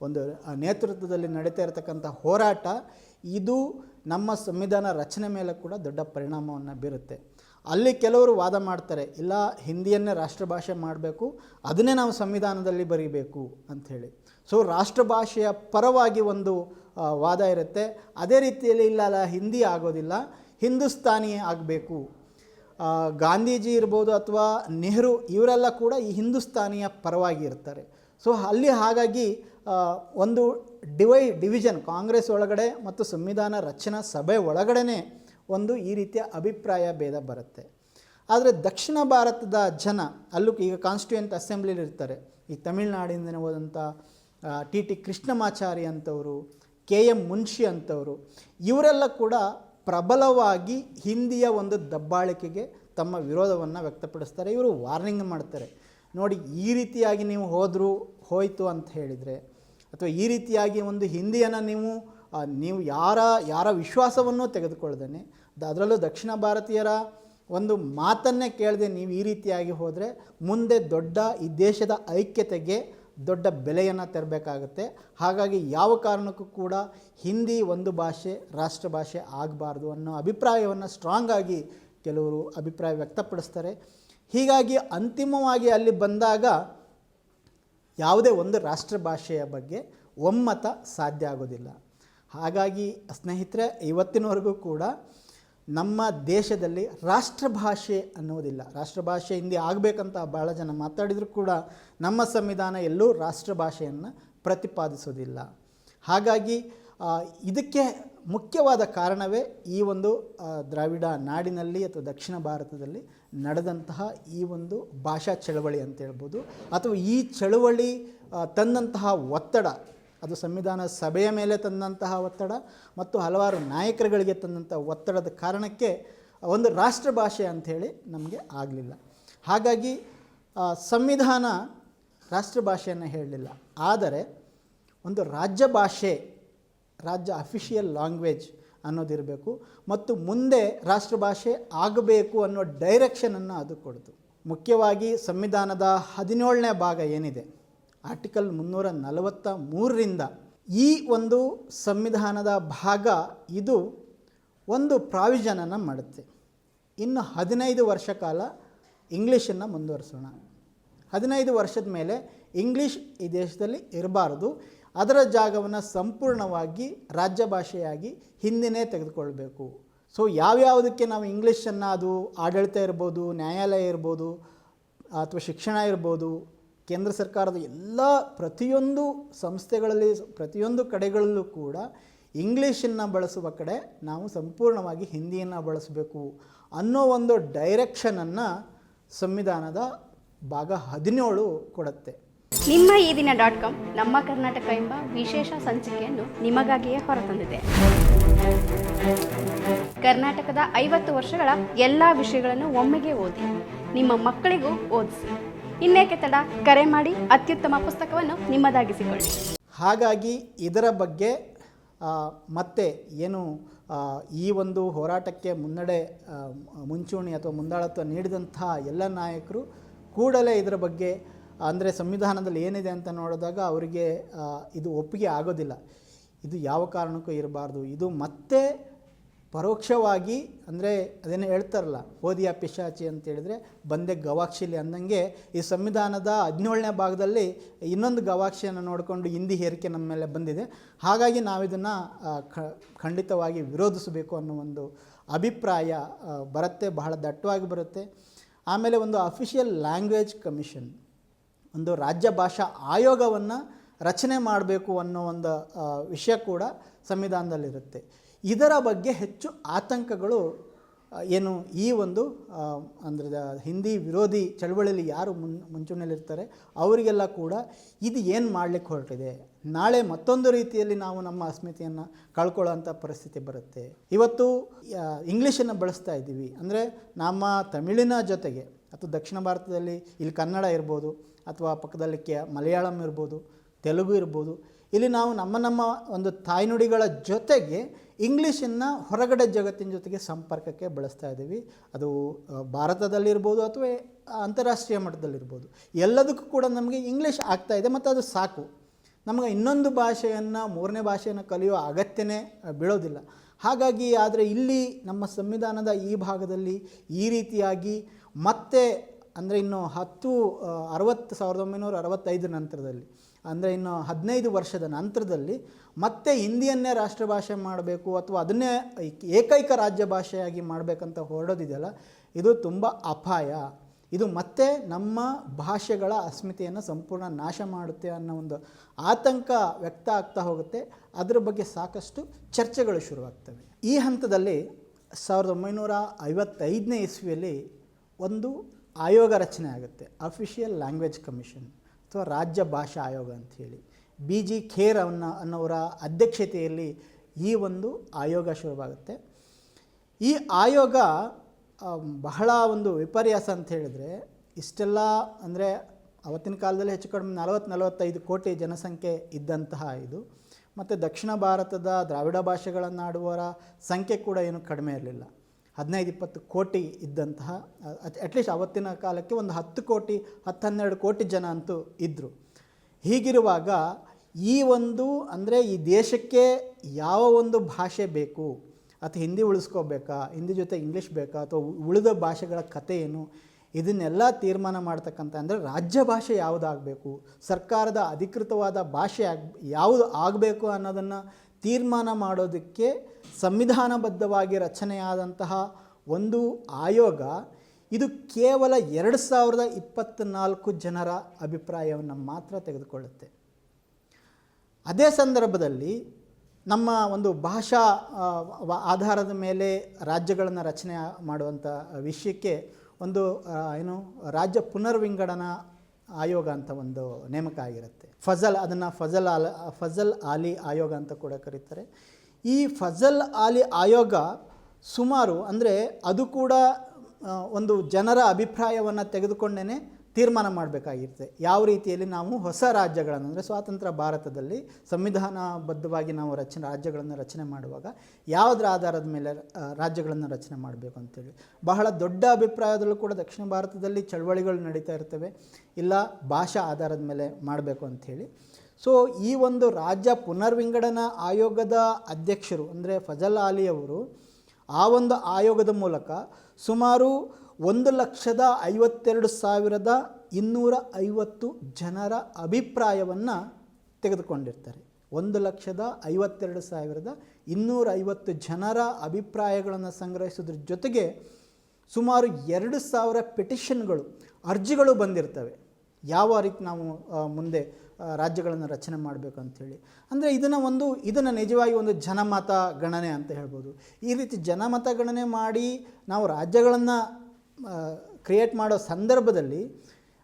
ಒಂದು ನೇತೃತ್ವದಲ್ಲಿ ನಡೀತಾ ಇರತಕ್ಕಂಥ ಹೋರಾಟ, ಇದು ನಮ್ಮ ಸಂವಿಧಾನ ರಚನೆ ಮೇಲೆ ಕೂಡ ದೊಡ್ಡ ಪರಿಣಾಮವನ್ನು ಬೀರುತ್ತೆ. ಅಲ್ಲಿ ಕೆಲವರು ವಾದ ಮಾಡ್ತಾರೆ, ಇಲ್ಲ, ಹಿಂದಿಯನ್ನೇ ರಾಷ್ಟ್ರಭಾಷೆ ಮಾಡಬೇಕು, ಅದನ್ನೇ ನಾವು ಸಂವಿಧಾನದಲ್ಲಿ ಬರೀಬೇಕು ಅಂಥೇಳಿ. ಸೊ, ರಾಷ್ಟ್ರಭಾಷೆಯ ಪರವಾಗಿ ಒಂದು ವಾದ ಇರುತ್ತೆ. ಅದೇ ರೀತಿಯಲ್ಲಿ ಇಲ್ಲ ಅಲ್ಲ, ಹಿಂದಿ ಆಗೋದಿಲ್ಲ. ಹಿಂದೂಸ್ತಾನಿ ಆಗಬೇಕು. ಗಾಂಧೀಜಿ ಇರ್ಬೋದು ಅಥವಾ ನೆಹರು, ಇವರೆಲ್ಲ ಕೂಡ ಈ ಹಿಂದೂಸ್ತಾನಿಯ ಪರವಾಗಿ ಇರ್ತಾರೆ. ಸೊ, ಅಲ್ಲಿ ಹಾಗಾಗಿ ಒಂದು ಡಿವೈ ಡಿವಿಷನ್ ಕಾಂಗ್ರೆಸ್ ಒಳಗಡೆ ಮತ್ತು ಸಂವಿಧಾನ ರಚನಾ ಸಭೆ ಒಳಗಡೆ ಒಂದು ಈ ರೀತಿಯ ಅಭಿಪ್ರಾಯ ಭೇದ ಬರುತ್ತೆ. ಆದರೆ ದಕ್ಷಿಣ ಭಾರತದ ಜನ, ಅಲ್ಲೂ ಈಗ ಕಾನ್ಸ್ಟಿಟ್ಯೂಯೆಂಟ್ ಅಸೆಂಬ್ಲಿಲಿ ಇರ್ತಾರೆ. ಈ ತಮಿಳುನಾಡಿಂದನೇ ಹೋದಂಥ ಟಿ ಟಿ ಕೃಷ್ಣಮಾಚಾರಿ ಅಂಥವರು ಕೆ ಎಂ ಮುನ್ಷಿ ಅಂಥವರು ಇವರೆಲ್ಲ ಕೂಡ ಪ್ರಬಲವಾಗಿ ಹಿಂದಿಯ ಒಂದು ದಬ್ಬಾಳಿಕೆಗೆ ತಮ್ಮ ವಿರೋಧವನ್ನು ವ್ಯಕ್ತಪಡಿಸ್ತಾರೆ. ಇವರು ವಾರ್ನಿಂಗ್ ಮಾಡ್ತಾರೆ. ನೋಡಿ, ಈ ರೀತಿಯಾಗಿ ನೀವು ಹೋದರೂ ಹೋಯಿತು ಅಂತ ಹೇಳಿದರೆ, ಅಥವಾ ಈ ರೀತಿಯಾಗಿ ಒಂದು ಹಿಂದಿಯನ್ನು ನೀವು ನೀವು ಯಾರ ಯಾರ ವಿಶ್ವಾಸವನ್ನು ತೆಗೆದುಕೊಳ್ಳದೇನೆ, ದ- ಅದರಲ್ಲೂ ದಕ್ಷಿಣ ಭಾರತೀಯರ ಒಂದು ಮಾತನ್ನೇ ಕೇಳದೆ ನೀವು ಈ ರೀತಿಯಾಗಿ ಹೋದರೆ, ಮುಂದೆ ದೊಡ್ಡ ಈ ದೇಶದ ಐಕ್ಯತೆಗೆ ದೊಡ್ಡ ಬೆಲೆಯನ್ನು ತರಬೇಕಾಗುತ್ತೆ. ಹಾಗಾಗಿ ಯಾವ ಕಾರಣಕ್ಕೂ ಕೂಡ ಹಿಂದಿ ಒಂದು ಭಾಷೆ, ರಾಷ್ಟ್ರ ಭಾಷೆ ಆಗಬಾರ್ದು ಅನ್ನೋ ಅಭಿಪ್ರಾಯವನ್ನು ಸ್ಟ್ರಾಂಗ್ ಆಗಿ ಕೆಲವರು ಅಭಿಪ್ರಾಯ ವ್ಯಕ್ತಪಡಿಸ್ತಾರೆ. ಹೀಗಾಗಿ ಅಂತಿಮವಾಗಿ ಅಲ್ಲಿ ಬಂದಾಗ ಯಾವುದೇ ಒಂದು ರಾಷ್ಟ್ರ ಭಾಷೆಯ ಬಗ್ಗೆ ಒಮ್ಮತ ಸಾಧ್ಯ ಆಗೋದಿಲ್ಲ. ಹಾಗಾಗಿ ಸ್ನೇಹಿತರೆ, ಇವತ್ತಿನವರೆಗೂ ಕೂಡ ನಮ್ಮ ದೇಶದಲ್ಲಿ ರಾಷ್ಟ್ರಭಾಷೆ ಅನ್ನುವುದಿಲ್ಲ. ರಾಷ್ಟ್ರಭಾಷೆ ಹಿಂದಿ ಆಗಬೇಕಂತ ಭಾಳ ಜನ ಮಾತಾಡಿದರೂ ಕೂಡ ನಮ್ಮ ಸಂವಿಧಾನ ಎಲ್ಲೂ ರಾಷ್ಟ್ರಭಾಷೆಯನ್ನು ಪ್ರತಿಪಾದಿಸೋದಿಲ್ಲ ಹಾಗಾಗಿ ಇದಕ್ಕೆ ಮುಖ್ಯವಾದ ಕಾರಣವೇ ಈ ಒಂದು ದ್ರಾವಿಡ ನಾಡಿನಲ್ಲಿ ಅಥವಾ ದಕ್ಷಿಣ ಭಾರತದಲ್ಲಿ ನಡೆದಂತಹ ಈ ಒಂದು ಭಾಷಾ ಚಳವಳಿ ಅಂತ ಹೇಳ್ಬೋದು. ಅಥವಾ ಈ ಚಳವಳಿ ತಂದಂತಹ ಒತ್ತಡ ಅದು ಸಂವಿಧಾನ ಸಭೆಯ ಮೇಲೆ ತಂದಂತಹ ಒತ್ತಡ ಮತ್ತು ಹಲವಾರು ನಾಯಕರುಗಳಿಗೆ ತಂದಂಥ ಒತ್ತಡದ ಕಾರಣಕ್ಕೆ ಒಂದು ರಾಷ್ಟ್ರ ಭಾಷೆ ಅಂಥೇಳಿ ನಮಗೆ ಆಗಲಿಲ್ಲ. ಹಾಗಾಗಿ ಸಂವಿಧಾನ ರಾಷ್ಟ್ರ ಭಾಷೆಯನ್ನು ಹೇಳಲಿಲ್ಲ. ಆದರೆ ಒಂದು ರಾಜ್ಯ ಭಾಷೆ, ರಾಜ್ಯ ಅಫಿಷಿಯಲ್ ಲ್ಯಾಂಗ್ವೇಜ್ ಅನ್ನೋದಿರಬೇಕು ಮತ್ತು ಮುಂದೆ ರಾಷ್ಟ್ರ ಭಾಷೆ ಆಗಬೇಕು ಅನ್ನೋ ಡೈರೆಕ್ಷನನ್ನು ಅದು ಕೊಡ್ತು. ಮುಖ್ಯವಾಗಿ ಸಂವಿಧಾನದ ಹದಿನೇಳನೇ ಭಾಗ ಏನಿದೆ? ಆರ್ಟಿಕಲ್ ಮುನ್ನೂರ ನಲವತ್ತ ಮೂರರಿಂದ ಈ ಒಂದು ಸಂವಿಧಾನದ ಭಾಗ ಇದು ಒಂದು ಪ್ರಾವಿಷನನ್ನು ಮಾಡುತ್ತೆ. ಇನ್ನು ಹದಿನೈದು ವರ್ಷ ಕಾಲ ಇಂಗ್ಲೀಷನ್ನು ಮುಂದುವರಿಸೋಣ. ಹದಿನೈದು ವರ್ಷದ ಮೇಲೆ ಇಂಗ್ಲೀಷ್ ಈ ದೇಶದಲ್ಲಿ ಇರಬಾರ್ದು. ಅದರ ಜಾಗವನ್ನು ಸಂಪೂರ್ಣವಾಗಿ ರಾಜ್ಯ ಭಾಷೆಯಾಗಿ ಹಿಂದಿನೇ ತೆಗೆದುಕೊಳ್ಬೇಕು. ಸೊ ಯಾವ್ಯಾವುದಕ್ಕೆ ನಾವು ಇಂಗ್ಲೀಷನ್ನು ಅದು ಆಡಳಿತ ಇರ್ಬೋದು, ನ್ಯಾಯಾಲಯ ಇರ್ಬೋದು, ಅಥವಾ ಶಿಕ್ಷಣ ಇರ್ಬೋದು ಕೇಂದ್ರ ಸರ್ಕಾರದ ಎಲ್ಲ ಪ್ರತಿಯೊಂದು ಸಂಸ್ಥೆಗಳಲ್ಲಿ, ಪ್ರತಿಯೊಂದು ಕಡೆಗಳಲ್ಲೂ ಕೂಡ ಇಂಗ್ಲೀಷನ್ನು ಬಳಸುವ ಕಡೆ ನಾವು ಸಂಪೂರ್ಣವಾಗಿ ಹಿಂದಿಯನ್ನು ಬಳಸಬೇಕು ಅನ್ನೋ ಒಂದು ಡೈರೆಕ್ಷನನ್ನು ಸಂವಿಧಾನದ ಭಾಗ ಹದಿನೇಳು ಕೊಡುತ್ತೆ. ನಿಮ್ಮ ಈ ದಿನ ಡಾಟ್ ಕಾಮ್ ನಮ್ಮ ಕರ್ನಾಟಕ ಎಂಬ ವಿಶೇಷ ಸಂಚಿಕೆಯನ್ನು ನಿಮಗಾಗಿಯೇ ಹೊರತಂದಿದೆ. ಕರ್ನಾಟಕದ ಐವತ್ತು ವರ್ಷಗಳ ಎಲ್ಲ ವಿಷಯಗಳನ್ನು ಒಮ್ಮೆಗೆ ಓದಿ, ನಿಮ್ಮ ಮಕ್ಕಳಿಗೂ ಓದಿಸಿ. ಇನ್ನೇಕೆ ತಡ? ಕರೆ ಮಾಡಿ ಅತ್ಯುತ್ತಮ ಪುಸ್ತಕವನ್ನು ನಿಮ್ಮದಾಗಿಸಿಕೊಳ್ಳಿ. ಹಾಗಾಗಿ ಇದರ ಬಗ್ಗೆ ಮತ್ತೆ ಏನು ಈ ಒಂದು ಹೋರಾಟಕ್ಕೆ ಮುನ್ನಡೆ ಮುಂಚೂಣಿ ಅಥವಾ ಮುಂದಾಳತ್ವ ನೀಡಿದಂತಹ ಎಲ್ಲ ನಾಯಕರು ಕೂಡಲೇ ಇದರ ಬಗ್ಗೆ, ಅಂದರೆ ಸಂವಿಧಾನದಲ್ಲಿ ಏನಿದೆ ಅಂತ ನೋಡಿದಾಗ ಅವರಿಗೆ ಇದು ಒಪ್ಪಿಗೆ ಆಗೋದಿಲ್ಲ. ಇದು ಯಾವ ಕಾರಣಕ್ಕೂ ಇರಬಾರ್ದು. ಇದು ಮತ್ತೆ ಪರೋಕ್ಷವಾಗಿ ಅಂದರೆ ಅದೇನೋ ಹೇಳ್ತಾರಲ್ಲ, ಓದಿಯ ಪಿಶಾಚಿ ಅಂತ ಹೇಳಿದ್ರೆ ಬಂದೆ ಗವಾಕ್ಷಿಲಿ ಅಂದಂಗೆ ಈ ಸಂವಿಧಾನದ ಹದಿನೇಳನೇ ಭಾಗದಲ್ಲಿ ಇನ್ನೊಂದು ಗವಾಕ್ಷಿಯನ್ನು ನೋಡಿಕೊಂಡು ಹಿಂದಿ ಹೇರಿಕೆ ನಮ್ಮ ಮೇಲೆ ಬಂದಿದೆ. ಹಾಗಾಗಿ ನಾವಿದನ್ನು ಖಂಡಿತವಾಗಿ ವಿರೋಧಿಸಬೇಕು ಅನ್ನೋ ಒಂದು ಅಭಿಪ್ರಾಯ ಬರುತ್ತೆ, ಬಹಳ ದಟ್ಟವಾಗಿ ಬರುತ್ತೆ. ಆಮೇಲೆ ಒಂದು ಅಫಿಷಿಯಲ್ ಲ್ಯಾಂಗ್ವೇಜ್ ಕಮಿಷನ್ ಒಂದು ರಾಜ್ಯ ಭಾಷಾ ಆಯೋಗವನ್ನು ರಚನೆ ಮಾಡಬೇಕು ಅನ್ನೋ ಒಂದು ವಿಷಯ ಕೂಡ ಸಂವಿಧಾನದಲ್ಲಿರುತ್ತೆ. ಇದರ ಬಗ್ಗೆ ಹೆಚ್ಚು ಆತಂಕಗಳು ಏನು ಈ ಒಂದು ಅಂದರೆ ಹಿಂದಿ ವಿರೋಧಿ ಚಳವಳಿಯಲ್ಲಿ ಯಾರು ಮುನ್, ಮುಂಚೂಣಿಯಲ್ಲಿರ್ತಾರೆ, ಅವರಿಗೆಲ್ಲ ಕೂಡ ಇದು ಏನು ಮಾಡಲಿಕ್ಕೆ ಹೊರಟಿದೆ? ನಾಳೆ ಮತ್ತೊಂದು ರೀತಿಯಲ್ಲಿ ನಾವು ನಮ್ಮ ಅಸ್ಮಿತೆಯನ್ನು ಕಳ್ಕೊಳ್ಳೋಂಥ ಪರಿಸ್ಥಿತಿ ಬರುತ್ತೆ. ಇವತ್ತು ಇಂಗ್ಲೀಷನ್ನು ಬಳಸ್ತಾ ಇದ್ದೀವಿ. ಅಂದರೆ ನಮ್ಮ ತಮಿಳಿನ ಜೊತೆಗೆ, ಅಥವಾ ದಕ್ಷಿಣ ಭಾರತದಲ್ಲಿ ಇಲ್ಲಿ ಕನ್ನಡ ಇರ್ಬೋದು, ಅಥವಾ ಪಕ್ಕದಲ್ಲಿ ಕೆ, ಮಲಯಾಳಂ ಇರ್ಬೋದು, ತೆಲುಗು ಇರ್ಬೋದು, ಇಲ್ಲಿ ನಾವು ನಮ್ಮ ನಮ್ಮ ಒಂದು ತಾಯ್ನುಡಿಗಳ ಜೊತೆಗೆ ಇಂಗ್ಲೀಷನ್ನು ಹೊರಗಡೆ ಜಗತ್ತಿನ ಜೊತೆಗೆ ಸಂಪರ್ಕಕ್ಕೆ ಬಳಸ್ತಾ ಇದ್ದೀವಿ. ಅದು ಭಾರತದಲ್ಲಿರ್ಬೋದು ಅಥವಾ ಅಂತಾರಾಷ್ಟ್ರೀಯ ಮಟ್ಟದಲ್ಲಿರ್ಬೋದು. ಎಲ್ಲದಕ್ಕೂ ಕೂಡ ನಮಗೆ ಇಂಗ್ಲೀಷ್ ಆಗ್ತಾ ಇದೆ ಮತ್ತು ಅದು ಸಾಕು. ನಮಗೆ ಇನ್ನೊಂದು ಭಾಷೆಯನ್ನು, ಮೂರನೇ ಭಾಷೆಯನ್ನು ಕಲಿಯೋ ಅಗತ್ಯನೇ ಬೀಳೋದಿಲ್ಲ. ಹಾಗಾಗಿ ಆದರೆ ಇಲ್ಲಿ ನಮ್ಮ ಸಂವಿಧಾನದ ಈ ಭಾಗದಲ್ಲಿ ಈ ರೀತಿಯಾಗಿ ಮತ್ತೆ ಅಂದರೆ ಇನ್ನು ಹತ್ತು ಅರವತ್ತು, ಸಾವಿರದ ಒಂಬೈನೂರ ಅರವತ್ತೈದರ ನಂತರದಲ್ಲಿ ಅಂದರೆ ಇನ್ನು ಹದಿನೈದು ವರ್ಷದ ನಂತರದಲ್ಲಿ ಮತ್ತೆ ಹಿಂದಿಯನ್ನೇ ರಾಷ್ಟ್ರಭಾಷೆ ಮಾಡಬೇಕು ಅಥವಾ ಅದನ್ನೇ ಏಕೈಕ ರಾಜ್ಯ ಭಾಷೆಯಾಗಿ ಮಾಡಬೇಕಂತ ಹೊರಡೋದಿದೆಯಲ್ಲ, ಇದು ತುಂಬ ಅಪಾಯ. ಇದು ಮತ್ತೆ ನಮ್ಮ ಭಾಷೆಗಳ ಅಸ್ಮಿತೆಯನ್ನು ಸಂಪೂರ್ಣ ನಾಶ ಮಾಡುತ್ತೆ ಅನ್ನೋ ಒಂದು ಆತಂಕ ವ್ಯಕ್ತ ಆಗ್ತಾ ಹೋಗುತ್ತೆ. ಅದರ ಬಗ್ಗೆ ಸಾಕಷ್ಟು ಚರ್ಚೆಗಳು ಶುರುವಾಗ್ತವೆ. ಈ ಹಂತದಲ್ಲಿ ಸಾವಿರದ ಒಂಬೈನೂರ ಐವತ್ತೈದನೇ ಇಸ್ವಿಯಲ್ಲಿ ಒಂದು ಆಯೋಗ ರಚನೆ ಆಗುತ್ತೆ ಅಫಿಷಿಯಲ್ ಲ್ಯಾಂಗ್ವೇಜ್ ಕಮಿಷನ್ ಅಥವಾ ರಾಜ್ಯ ಭಾಷಾ ಆಯೋಗ ಅಂಥೇಳಿ. ಬಿ ಜಿ ಖೇರ್ ಅವನ್ನ ಅನ್ನೋರ ಅಧ್ಯಕ್ಷತೆಯಲ್ಲಿ ಈ ಒಂದು ಆಯೋಗ ಶುರುವಾಗುತ್ತೆ. ಈ ಆಯೋಗ ಬಹಳ ಒಂದು ವಿಪರ್ಯಾಸ ಅಂತ ಹೇಳಿದರೆ, ಇಷ್ಟೆಲ್ಲ ಅಂದರೆ ಅವತ್ತಿನ ಕಾಲದಲ್ಲಿ ಹೆಚ್ಚು ಕಡಿಮೆ ನಲವತ್ತು, ನಲವತ್ತೈದು ಕೋಟಿ ಜನಸಂಖ್ಯೆ ಇದ್ದಂತಹ ಇದು. ಮತ್ತು ದಕ್ಷಿಣ ಭಾರತದ ದ್ರಾವಿಡ ಭಾಷೆಗಳನ್ನಾಡುವವರ ಸಂಖ್ಯೆ ಕೂಡ ಏನು ಕಡಿಮೆ ಇರಲಿಲ್ಲ. ಹದಿನೈದು ಇಪ್ಪತ್ತು ಕೋಟಿ ಇದ್ದಂತಹ ಅಟ್ಲೀಸ್ಟ್ ಅವತ್ತಿನ ಕಾಲಕ್ಕೆ ಒಂದು ಹತ್ತು ಕೋಟಿ, ಹತ್ತು ಹನ್ನೆರಡು ಕೋಟಿ ಜನ ಅಂತೂ ಇದ್ದರು ಹೀಗಿರುವಾಗ ಈ ಒಂದು, ಅಂದರೆ ಈ ದೇಶಕ್ಕೆ ಯಾವ ಒಂದು ಭಾಷೆ ಬೇಕು, ಅಥವಾ ಹಿಂದಿ ಉಳಿಸ್ಕೋಬೇಕಾ, ಹಿಂದಿ ಜೊತೆ ಇಂಗ್ಲೀಷ್ ಬೇಕಾ, ಅಥವಾ ಉಳಿದ ಭಾಷೆಗಳ ಕತೆ ಏನು, ಇದನ್ನೆಲ್ಲ ತೀರ್ಮಾನ ಮಾಡ್ತಕ್ಕಂಥ, ಅಂದರೆ ರಾಜ್ಯ ಭಾಷೆ ಯಾವುದಾಗಬೇಕು, ಸರ್ಕಾರದ ಅಧಿಕೃತವಾದ ಭಾಷೆ ಯಾವುದು ಆಗಬೇಕು ಅನ್ನೋದನ್ನು ತೀರ್ಮಾನ ಮಾಡೋದಕ್ಕೆ ಸಂವಿಧಾನಬದ್ಧವಾಗಿ ರಚನೆಯಾದಂತಹ ಒಂದು ಆಯೋಗ, ಇದು ಕೇವಲ ಎರಡು ಸಾವಿರದ ಇಪ್ಪತ್ತ್ನಾಲ್ಕು ಜನರ ಅಭಿಪ್ರಾಯವನ್ನು ಮಾತ್ರ ತೆಗೆದುಕೊಳ್ಳುತ್ತೆ. ಅದೇ ಸಂದರ್ಭದಲ್ಲಿ ನಮ್ಮ ಒಂದು ಭಾಷಾ ಆಧಾರದ ಮೇಲೆ ರಾಜ್ಯಗಳನ್ನು ರಚನೆ ಮಾಡುವಂಥ ವಿಷಯಕ್ಕೆ ಒಂದು ಏನು, ರಾಜ್ಯ ಪುನರ್ವಿಂಗಡನಾ ಆಯೋಗ ಅಂತ ಒಂದು ನೇಮಕ ಆಗಿರುತ್ತೆ. ಫಜಲ್, ಅದನ್ನು ಫಜಲ್ ಆಲ, ಫಜಲ್ ಆಲಿ ಆಯೋಗ ಅಂತ ಕೂಡ ಕರೀತಾರೆ. ಈ ಫಜಲ್ ಆಲಿ ಆಯೋಗ ಸುಮಾರು ಅಂದರೆ ಅದು ಕೂಡ ಒಂದು ಜನರ ಅಭಿಪ್ರಾಯವನ್ನು ತೆಗೆದುಕೊಂಡೇ ತೀರ್ಮಾನ ಮಾಡಬೇಕಾಗಿರುತ್ತೆ. ಯಾವ ರೀತಿಯಲ್ಲಿ ನಾವು ಹೊಸ ರಾಜ್ಯಗಳನ್ನು, ಅಂದರೆ ಸ್ವಾತಂತ್ರ್ಯ ಭಾರತದಲ್ಲಿ ಸಂವಿಧಾನಬದ್ಧವಾಗಿ ನಾವು ರಚನೆ, ರಾಜ್ಯಗಳನ್ನು ರಚನೆ ಮಾಡುವಾಗ ಯಾವುದರ ಆಧಾರದ ಮೇಲೆ ರಾಜ್ಯಗಳನ್ನು ರಚನೆ ಮಾಡಬೇಕು ಅಂತೇಳಿ. ಬಹಳ ದೊಡ್ಡ ಅಭಿಪ್ರಾಯದಲ್ಲೂ ಕೂಡ ದಕ್ಷಿಣ ಭಾರತದಲ್ಲಿ ಚಳವಳಿಗಳು ನಡೀತಾ ಇರ್ತವೆ. ಇಲ್ಲ, ಭಾಷಾ ಆಧಾರದ ಮೇಲೆ ಮಾಡಬೇಕು ಅಂಥೇಳಿ ಸೊ, ಈ ಒಂದು ರಾಜ್ಯ ಪುನರ್ವಿಂಗಡನಾ ಆಯೋಗದ ಅಧ್ಯಕ್ಷರು, ಅಂದರೆ ಫಜಲ್ ಆಲಿ ಅವರು ಆ ಒಂದು ಆಯೋಗದ ಮೂಲಕ ಸುಮಾರು ಒಂದು ಲಕ್ಷದ ಐವತ್ತೆರಡು ಸಾವಿರದ ಇನ್ನೂರ ಐವತ್ತು ಜನರ ಅಭಿಪ್ರಾಯವನ್ನು ತೆಗೆದುಕೊಂಡಿರ್ತಾರೆ. ಒಂದು ಲಕ್ಷದ ಐವತ್ತೆರಡು ಸಾವಿರದ ಇನ್ನೂರ ಐವತ್ತು ಜನರ ಅಭಿಪ್ರಾಯಗಳನ್ನು ಸಂಗ್ರಹಿಸೋದ್ರ ಜೊತೆಗೆ ಸುಮಾರು ಎರಡು ಸಾವಿರ ಪೆಟಿಷನ್ಗಳು, ಅರ್ಜಿಗಳು ಬಂದಿರ್ತವೆ. ಯಾವ ರೀತಿ ನಾವು ಮುಂದೆ ರಾಜ್ಯಗಳನ್ನು ರಚನೆ ಮಾಡಬೇಕು ಅಂಥೇಳಿ ಅಂದರೆ ಇದನ್ನು ಒಂದು, ಇದನ್ನು ನಿಜವಾಗಿ ಒಂದು ಜನಮತ ಗಣನೆ ಅಂತ ಹೇಳ್ಬೋದು. ಈ ರೀತಿ ಜನಮತ ಗಣನೆ ಮಾಡಿ ನಾವು ರಾಜ್ಯಗಳನ್ನು ಕ್ರಿಯೇಟ್ ಮಾಡೋ ಸಂದರ್ಭದಲ್ಲಿ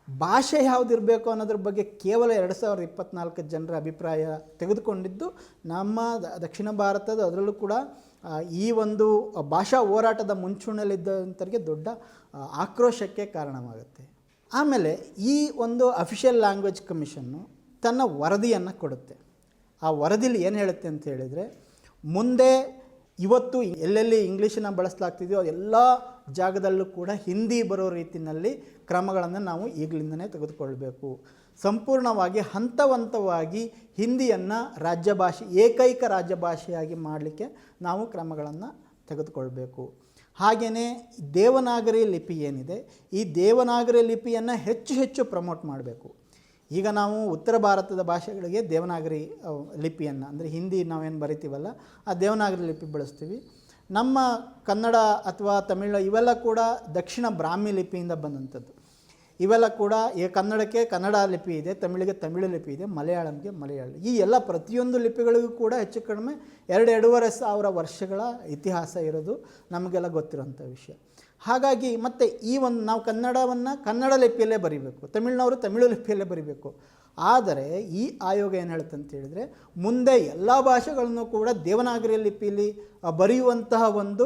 ಭಾಷೆ ಯಾವುದಿರಬೇಕು ಅನ್ನೋದ್ರ ಬಗ್ಗೆ ಕೇವಲ ಎರಡು ಸಾವಿರದ ಇಪ್ಪತ್ನಾಲ್ಕು ಜನರ ಅಭಿಪ್ರಾಯ ತೆಗೆದುಕೊಂಡಿದ್ದು ನಮ್ಮ ದಕ್ಷಿಣ ಭಾರತದ ಅದರಲ್ಲೂ ಕೂಡ ಈ ಒಂದು ಭಾಷಾ ಹೋರಾಟದ ಮುಂಚೂಣಿಯಲ್ಲಿದ್ದಂಥವ್ರಿಗೆ ದೊಡ್ಡ ಆಕ್ರೋಶಕ್ಕೆ ಕಾರಣವಾಗುತ್ತೆ. ಆಮೇಲೆ ಈ ಒಂದು ಅಫಿಷಿಯಲ್ ಲ್ಯಾಂಗ್ವೇಜ್ ಕಮಿಷನ್ನು ತನ್ನ ವರದಿಯನ್ನು ಕೊಡುತ್ತೆ. ಆ ವರದಿಲಿ ಏನು ಹೇಳುತ್ತೆ ಅಂತ ಹೇಳಿದರೆ, ಮುಂದೆ ಇವತ್ತು ಎಲ್ಲೆಲ್ಲಿ ಇಂಗ್ಲೀಷನ್ನು ಬಳಸಲಾಗ್ತಿದೆಯೋ ಎಲ್ಲ ಜಾಗದಲ್ಲೂ ಕೂಡ ಹಿಂದಿ ಬರೋ ರೀತಿಯಲ್ಲಿ ಕ್ರಮಗಳನ್ನು ನಾವು ಈಗಲಿಂದನೇ ತೆಗೆದುಕೊಳ್ಬೇಕು. ಸಂಪೂರ್ಣವಾಗಿ ಹಂತ ಹಂತವಾಗಿ ಹಿಂದಿಯನ್ನು ರಾಜ್ಯ ಭಾಷೆ ಏಕೈಕ ರಾಜ್ಯ ಭಾಷೆಯಾಗಿ ಮಾಡಲಿಕ್ಕೆ ನಾವು ಕ್ರಮಗಳನ್ನು ತೆಗೆದುಕೊಳ್ಬೇಕು. ಹಾಗೆಯೇ ದೇವನಾಗರಿ ಲಿಪಿ ಏನಿದೆ, ಈ ದೇವನಾಗರಿ ಲಿಪಿಯನ್ನು ಹೆಚ್ಚು ಹೆಚ್ಚು ಪ್ರಮೋಟ್ ಮಾಡಬೇಕು. ಈಗ ನಾವು ಉತ್ತರ ಭಾರತದ ಭಾಷೆಗಳಿಗೆ ದೇವನಾಗರಿ ಲಿಪಿಯನ್ನು, ಅಂದರೆ ಹಿಂದಿ ನಾವೇನು ಬರಿತೀವಲ್ಲ, ಆ ದೇವನಾಗರಿ ಲಿಪಿ ಬಳಸ್ತೀವಿ. ನಮ್ಮ ಕನ್ನಡ ಅಥವಾ ತಮಿಳು ಇವೆಲ್ಲ ಕೂಡ ದಕ್ಷಿಣ ಬ್ರಾಹ್ಮಿ ಲಿಪಿಯಿಂದ ಬಂದಂಥದ್ದು. ಇವೆಲ್ಲ ಕೂಡ ಈ ಕನ್ನಡಕ್ಕೆ ಕನ್ನಡ ಲಿಪಿ ಇದೆ, ತಮಿಳಿಗೆ ತಮಿಳು ಲಿಪಿ ಇದೆ, ಮಲಯಾಳಂಗೆ ಮಲಯಾಳ. ಈ ಎಲ್ಲ ಪ್ರತಿಯೊಂದು ಲಿಪಿಗಳಿಗೂ ಕೂಡ ಹೆಚ್ಚು ಕಡಿಮೆ ಎರಡು ಎರಡೂವರೆ ಸಾವಿರ ವರ್ಷಗಳ ಇತಿಹಾಸ ಇರೋದು ನಮಗೆಲ್ಲ ಗೊತ್ತಿರೋಂಥ ವಿಷಯ. ಹಾಗಾಗಿ ಮತ್ತು ಈ ಒಂದು ನಾವು ಕನ್ನಡವನ್ನು ಕನ್ನಡ ಲಿಪಿಯಲ್ಲೇ ಬರೀಬೇಕು. ತಮಿಳ್ನವರು ತಮಿಳು ಲಿಪಿಯಲ್ಲೇ ಬರಿಬೇಕು. ಆದರೆ ಈ ಆಯೋಗ ಏನು ಹೇಳುತ್ತೆ ಅಂತ ಹೇಳಿದರೆ, ಮುಂದೆ ಎಲ್ಲ ಭಾಷೆಗಳನ್ನು ಕೂಡ ದೇವನಾಗರಿ ಲಿಪಿಯಲ್ಲಿ ಬರೆಯುವಂತಹ ಒಂದು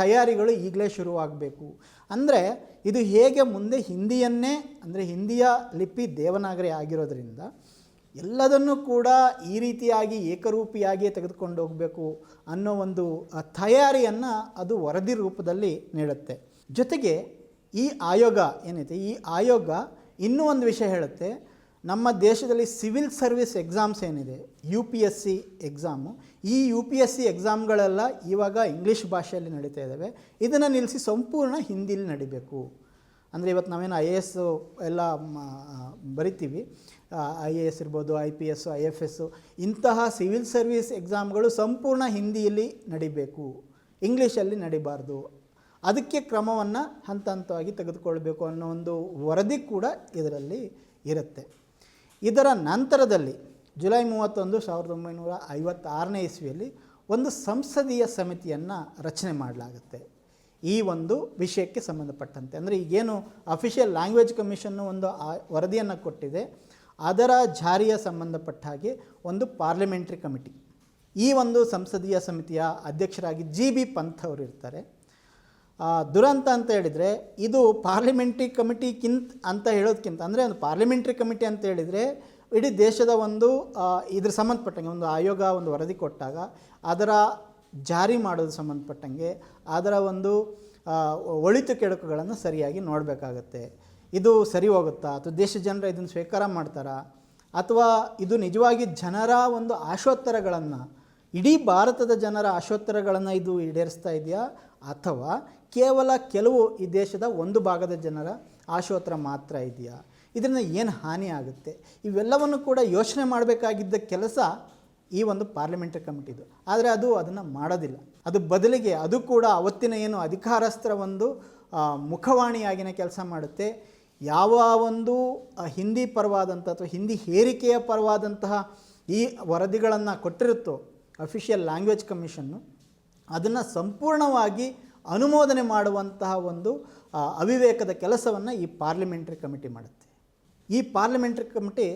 ತಯಾರಿಗಳು ಈಗಲೇ ಶುರುವಾಗಬೇಕು. ಅಂದರೆ ಇದು ಹೇಗೆ ಮುಂದೆ ಹಿಂದಿಯನ್ನೇ, ಅಂದರೆ ಹಿಂದಿಯ ಲಿಪಿ ದೇವನಾಗರಿ ಆಗಿರೋದ್ರಿಂದ ಎಲ್ಲದನ್ನು ಕೂಡ ಈ ರೀತಿಯಾಗಿ ಏಕರೂಪಿಯಾಗಿ ತೆಗೆದುಕೊಂಡು ಹೋಗಬೇಕು ಅನ್ನೋ ಒಂದು ತಯಾರಿಯನ್ನು ಅದು ವರದಿ ರೂಪದಲ್ಲಿ ನೀಡುತ್ತೆ. ಜೊತೆಗೆ ಈ ಆಯೋಗ ಏನೈತೆ ಈ ಆಯೋಗ ಇನ್ನೂ ಒಂದು ವಿಷಯ ಹೇಳುತ್ತೆ ನಮ್ಮ ದೇಶದಲ್ಲಿ ಸಿವಿಲ್ ಸರ್ವಿಸ್ ಎಕ್ಸಾಮ್ಸ್ ಏನಿದೆ U P S C exam ಈ ಯು ಪಿ ಎಸ್ ಸಿ ಎಕ್ಸಾಮ್ಗಳೆಲ್ಲ ಇವಾಗ ಇಂಗ್ಲೀಷ್ ಭಾಷೆಯಲ್ಲಿ ನಡೀತಾ ಇದ್ದಾವೆ ಇದನ್ನು ನಿಲ್ಲಿಸಿ ಸಂಪೂರ್ಣ ಹಿಂದಿಲಿ ನಡಿಬೇಕು. ಅಂದರೆ ಇವತ್ತು ನಾವೇನು ಐ ಎ ಎಸ್ ಎಲ್ಲ ಬರಿತೀವಿ. ಐ ಎ ಎಸ್ ಇರ್ಬೋದು I P S I F S ಇಂತಹ ಸಿವಿಲ್ ಸರ್ವಿಸ್ ಎಕ್ಸಾಮ್ಗಳು ಸಂಪೂರ್ಣ ಹಿಂದಿಯಲ್ಲಿ ನಡಿಬೇಕು. ಇಂಗ್ಲೀಷಲ್ಲಿ ನಡಿಬಾರ್ದು. ಅದಕ್ಕೆ ಕ್ರಮವನ್ನು ಹಂತ ಹಂತವಾಗಿ ತೆಗೆದುಕೊಳ್ಬೇಕು ಅನ್ನೋ ಒಂದು ವರದಿ ಕೂಡ ಇದರಲ್ಲಿ ಇರುತ್ತೆ. ಇದರ ನಂತರದಲ್ಲಿ ಜುಲೈ ಮೂವತ್ತೊಂದು ಸಾವಿರದ ಒಂಬೈನೂರ ಐವತ್ತಾರನೇ ಇಸ್ವಿಯಲ್ಲಿ ಒಂದು ಸಂಸದೀಯ ಸಮಿತಿಯನ್ನು ರಚನೆ ಮಾಡಲಾಗುತ್ತೆ. ಈ ಒಂದು ವಿಷಯಕ್ಕೆ ಸಂಬಂಧಪಟ್ಟಂತೆ. ಅಂದರೆ ಈಗೇನು ಅಫಿಷಿಯಲ್ ಲ್ಯಾಂಗ್ವೇಜ್ ಕಮಿಷನ್ನು ಒಂದು ವರದಿಯನ್ನು ಕೊಟ್ಟಿದೆ. ಅದರ ಜಾರಿಯ ಸಂಬಂಧಪಟ್ಟ ಹಾಗೆ ಒಂದು ಪಾರ್ಲಿಮೆಂಟ್ರಿ ಕಮಿಟಿ ಈ ಒಂದು ಸಂಸದೀಯ ಸಮಿತಿಯ ಅಧ್ಯಕ್ಷರಾಗಿ ಜಿ ಬಿ ಪಂತ್ ಅವರು ಇರ್ತಾರೆ. ದುರಂತ ಅಂತ ಹೇಳಿದರೆ ಇದು ಪಾರ್ಲಿಮೆಂಟ್ರಿ ಕಮಿಟಿಕ್ಕಿಂತ ಅಂತ ಹೇಳೋದಕ್ಕಿಂತ ಅಂದರೆ ಒಂದು ಪಾರ್ಲಿಮೆಂಟ್ರಿ ಕಮಿಟಿ ಅಂತ ಹೇಳಿದರೆ ಇಡೀ ದೇಶದ ಒಂದು ಇದ್ರ ಸಂಬಂಧಪಟ್ಟಂಗೆ ಒಂದು ಆಯೋಗ ಒಂದು ವರದಿ ಕೊಟ್ಟಾಗ ಅದರ ಜಾರಿ ಮಾಡೋದು ಸಂಬಂಧಪಟ್ಟಂಗೆ ಅದರ ಒಂದು ಒಳಿತು ಕೆಡುಕುಗಳನ್ನು ಸರಿಯಾಗಿ ನೋಡಬೇಕಾಗತ್ತೆ. ಇದು ಸರಿ ಹೋಗುತ್ತಾ? ಅಥವಾ ದೇಶ ಜನರ ಇದನ್ನು ಸ್ವೀಕಾರ ಮಾಡ್ತಾರಾ? ಅಥವಾ ಇದು ನಿಜವಾಗಿ ಜನರ ಒಂದು ಆಶೋತ್ತರಗಳನ್ನು, ಇಡೀ ಭಾರತದ ಜನರ ಆಶೋತ್ತರಗಳನ್ನು ಇದು ಈಡೇರಿಸ್ತಾ ಇದೆಯಾ? ಅಥವಾ ಕೇವಲ ಕೆಲವು ಈ ದೇಶದ ಒಂದು ಭಾಗದ ಜನರ ಆಶೋತ್ತರ ಮಾತ್ರ ಇದೆಯಾ? ಇದರಿಂದ ಏನು ಹಾನಿ ಆಗುತ್ತೆ? ಇವೆಲ್ಲವನ್ನು ಕೂಡ ಯೋಚನೆ ಮಾಡಬೇಕಾಗಿದ್ದ ಕೆಲಸ ಈ ಒಂದು ಪಾರ್ಲಿಮೆಂಟ್ರಿ ಕಮಿಟಿದು ಆದರೆ ಅದು ಅದನ್ನು ಮಾಡೋದಿಲ್ಲ. ಅದು ಬದಲಿಗೆ ಅದು ಕೂಡ ಅವತ್ತಿನ ಏನು ಅಧಿಕಾರಸ್ಥರ ಒಂದು ಮುಖವಾಣಿಯಾಗಿನ ಕೆಲಸ ಮಾಡುತ್ತೆ. ಯಾವ ಒಂದು ಹಿಂದಿ ಪರವಾದಂಥ ಅಥವಾ ಹಿಂದಿ ಹೇರಿಕೆಯ ಪರವಾದಂತಹ ಈ ವರದಿಗಳನ್ನು ಕೊಟ್ಟಿರುತ್ತೋ ಅಫಿಷಿಯಲ್ ಲ್ಯಾಂಗ್ವೇಜ್ ಕಮಿಷನ್ನು ಅದನ್ನು ಸಂಪೂರ್ಣವಾಗಿ ಅನುಮೋದನೆ ಮಾಡುವಂತಹ ಒಂದು ಅವಿವೇಕದ ಕೆಲಸವನ್ನು ಈ ಪಾರ್ಲಿಮೆಂಟ್ರಿ ಕಮಿಟಿ ಮಾಡುತ್ತೆ. ಈ ಪಾರ್ಲಿಮೆಂಟ್ರಿ ಕಮಿಟಿ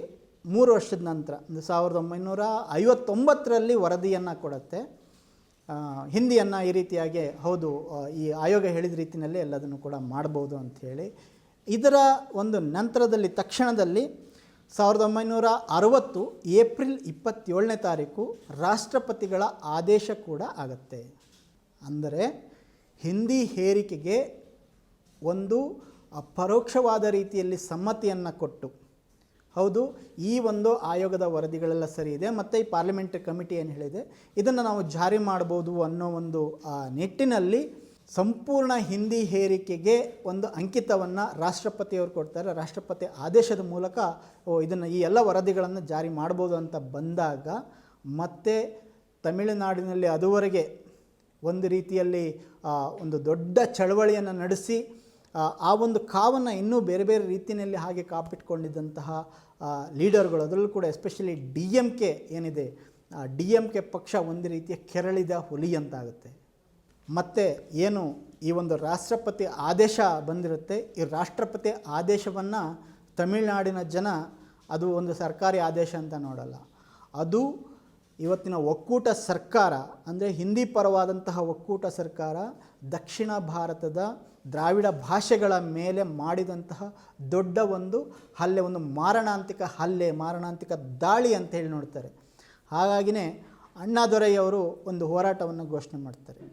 ಮೂರು ವರ್ಷದ ನಂತರ, ಒಂದು ಸಾವಿರದ ಒಂಬೈನೂರ ಐವತ್ತೊಂಬತ್ತರಲ್ಲಿ ವರದಿಯನ್ನು ಕೊಡುತ್ತೆ. ಹಿಂದಿಯನ್ನು ಈ ರೀತಿಯಾಗಿ ಹೌದು ಈ ಆಯೋಗ ಹೇಳಿದ ರೀತಿಯಲ್ಲಿ ಎಲ್ಲದನ್ನು ಕೂಡ ಮಾಡ್ಬೋದು ಅಂಥೇಳಿ ಇದರ ಒಂದು ನಂತರದಲ್ಲಿ, ತಕ್ಷಣದಲ್ಲಿ ಸಾವಿರದ ಒಂಬೈನೂರ ಅರವತ್ತು ಏಪ್ರಿಲ್ ಇಪ್ಪತ್ತೇಳನೇ ತಾರೀಕು ರಾಷ್ಟ್ರಪತಿಗಳ ಆದೇಶ ಕೂಡ ಆಗತ್ತೆ. ಅಂದರೆ ಹಿಂದಿ ಹೇರಿಕೆಗೆ ಒಂದು ಪರೋಕ್ಷವಾದ ರೀತಿಯಲ್ಲಿ ಸಮ್ಮತಿಯನ್ನು ಕೊಟ್ಟು. ಹೌದು, ಈ ಒಂದು ಆಯೋಗದ ವರದಿಗಳೆಲ್ಲ ಸರಿ ಇದೆ, ಮತ್ತು ಈ ಪಾರ್ಲಿಮೆಂಟ್ ಕಮಿಟಿ ಏನು ಹೇಳಿದೆ, ಇದನ್ನು ನಾವು ಜಾರಿ ಮಾಡ್ಬೋದು ಅನ್ನೋ ಒಂದು ನಿಟ್ಟಿನಲ್ಲಿ ಸಂಪೂರ್ಣ ಹಿಂದಿ ಹೇರಿಕೆಗೆ ಒಂದು ಅಂಕಿತವನ್ನು ರಾಷ್ಟ್ರಪತಿಯವರು ಕೊಡ್ತಾರೆ. ರಾಷ್ಟ್ರಪತಿ ಆದೇಶದ ಮೂಲಕ ಇದನ್ನು ಈ ಎಲ್ಲ ವರದಿಗಳನ್ನು ಜಾರಿ ಮಾಡ್ಬೋದು ಅಂತ ಬಂದಾಗ, ಮತ್ತೆ ತಮಿಳುನಾಡಿನಲ್ಲಿ ಅದುವರೆಗೆ ಒಂದು ರೀತಿಯಲ್ಲಿ ಒಂದು ದೊಡ್ಡ ಚಳವಳಿಯನ್ನು ನಡೆಸಿ ಆ, ಒಂದು ಕಾವನ್ನು ಇನ್ನೂ ಬೇರೆ ಬೇರೆ ರೀತಿಯಲ್ಲಿ ಹಾಗೆ ಕಾಪಿಟ್ಕೊಂಡಿದ್ದಂತಹ ಲೀಡರ್ಗಳು ಅದರಲ್ಲೂ ಕೂಡ ಎಸ್ಪೆಷಲಿ ಡಿ ಎಂ ಕೆ ಏನಿದೆ ಡಿ ಎಂ ಕೆ ಪಕ್ಷ ಒಂದು ರೀತಿಯ ಕೆರಳಿದ ಹುಲಿ ಅಂತಾಗುತ್ತೆ. ಮತ್ತು ಏನು ಈ ಒಂದು ರಾಷ್ಟ್ರಪತಿ ಆದೇಶ ಬಂದಿರುತ್ತೆ ಈ ರಾಷ್ಟ್ರಪತಿ ಆದೇಶವನ್ನು ತಮಿಳುನಾಡಿನ ಜನ ಅದು ಒಂದು ಸರ್ಕಾರಿ ಆದೇಶ ಅಂತ ನೋಡಲ್ಲ. ಅದು ಇವತ್ತಿನ ಒಕ್ಕೂಟ ಸರ್ಕಾರ, ಅಂದರೆ ಹಿಂದಿ ಪರವಾದಂತಹ ಒಕ್ಕೂಟ ಸರ್ಕಾರ, ದಕ್ಷಿಣ ಭಾರತದ ದ್ರಾವಿಡ ಭಾಷೆಗಳ ಮೇಲೆ ಮಾಡಿದಂತಹ ದೊಡ್ಡ ಒಂದು ಹಲ್ಲೆ, ಒಂದು ಮಾರಣಾಂತಿಕ ಹಲ್ಲೆ, ಮಾರಣಾಂತಿಕ ದಾಳಿ ಅಂತ ಹೇಳಿ ನೋಡ್ತಾರೆ. ಹಾಗಾಗಿನೇ ಅಣ್ಣಾದೊರೆಯವರು ಒಂದು ಹೋರಾಟವನ್ನು ಘೋಷಣೆ ಮಾಡ್ತಾರೆ.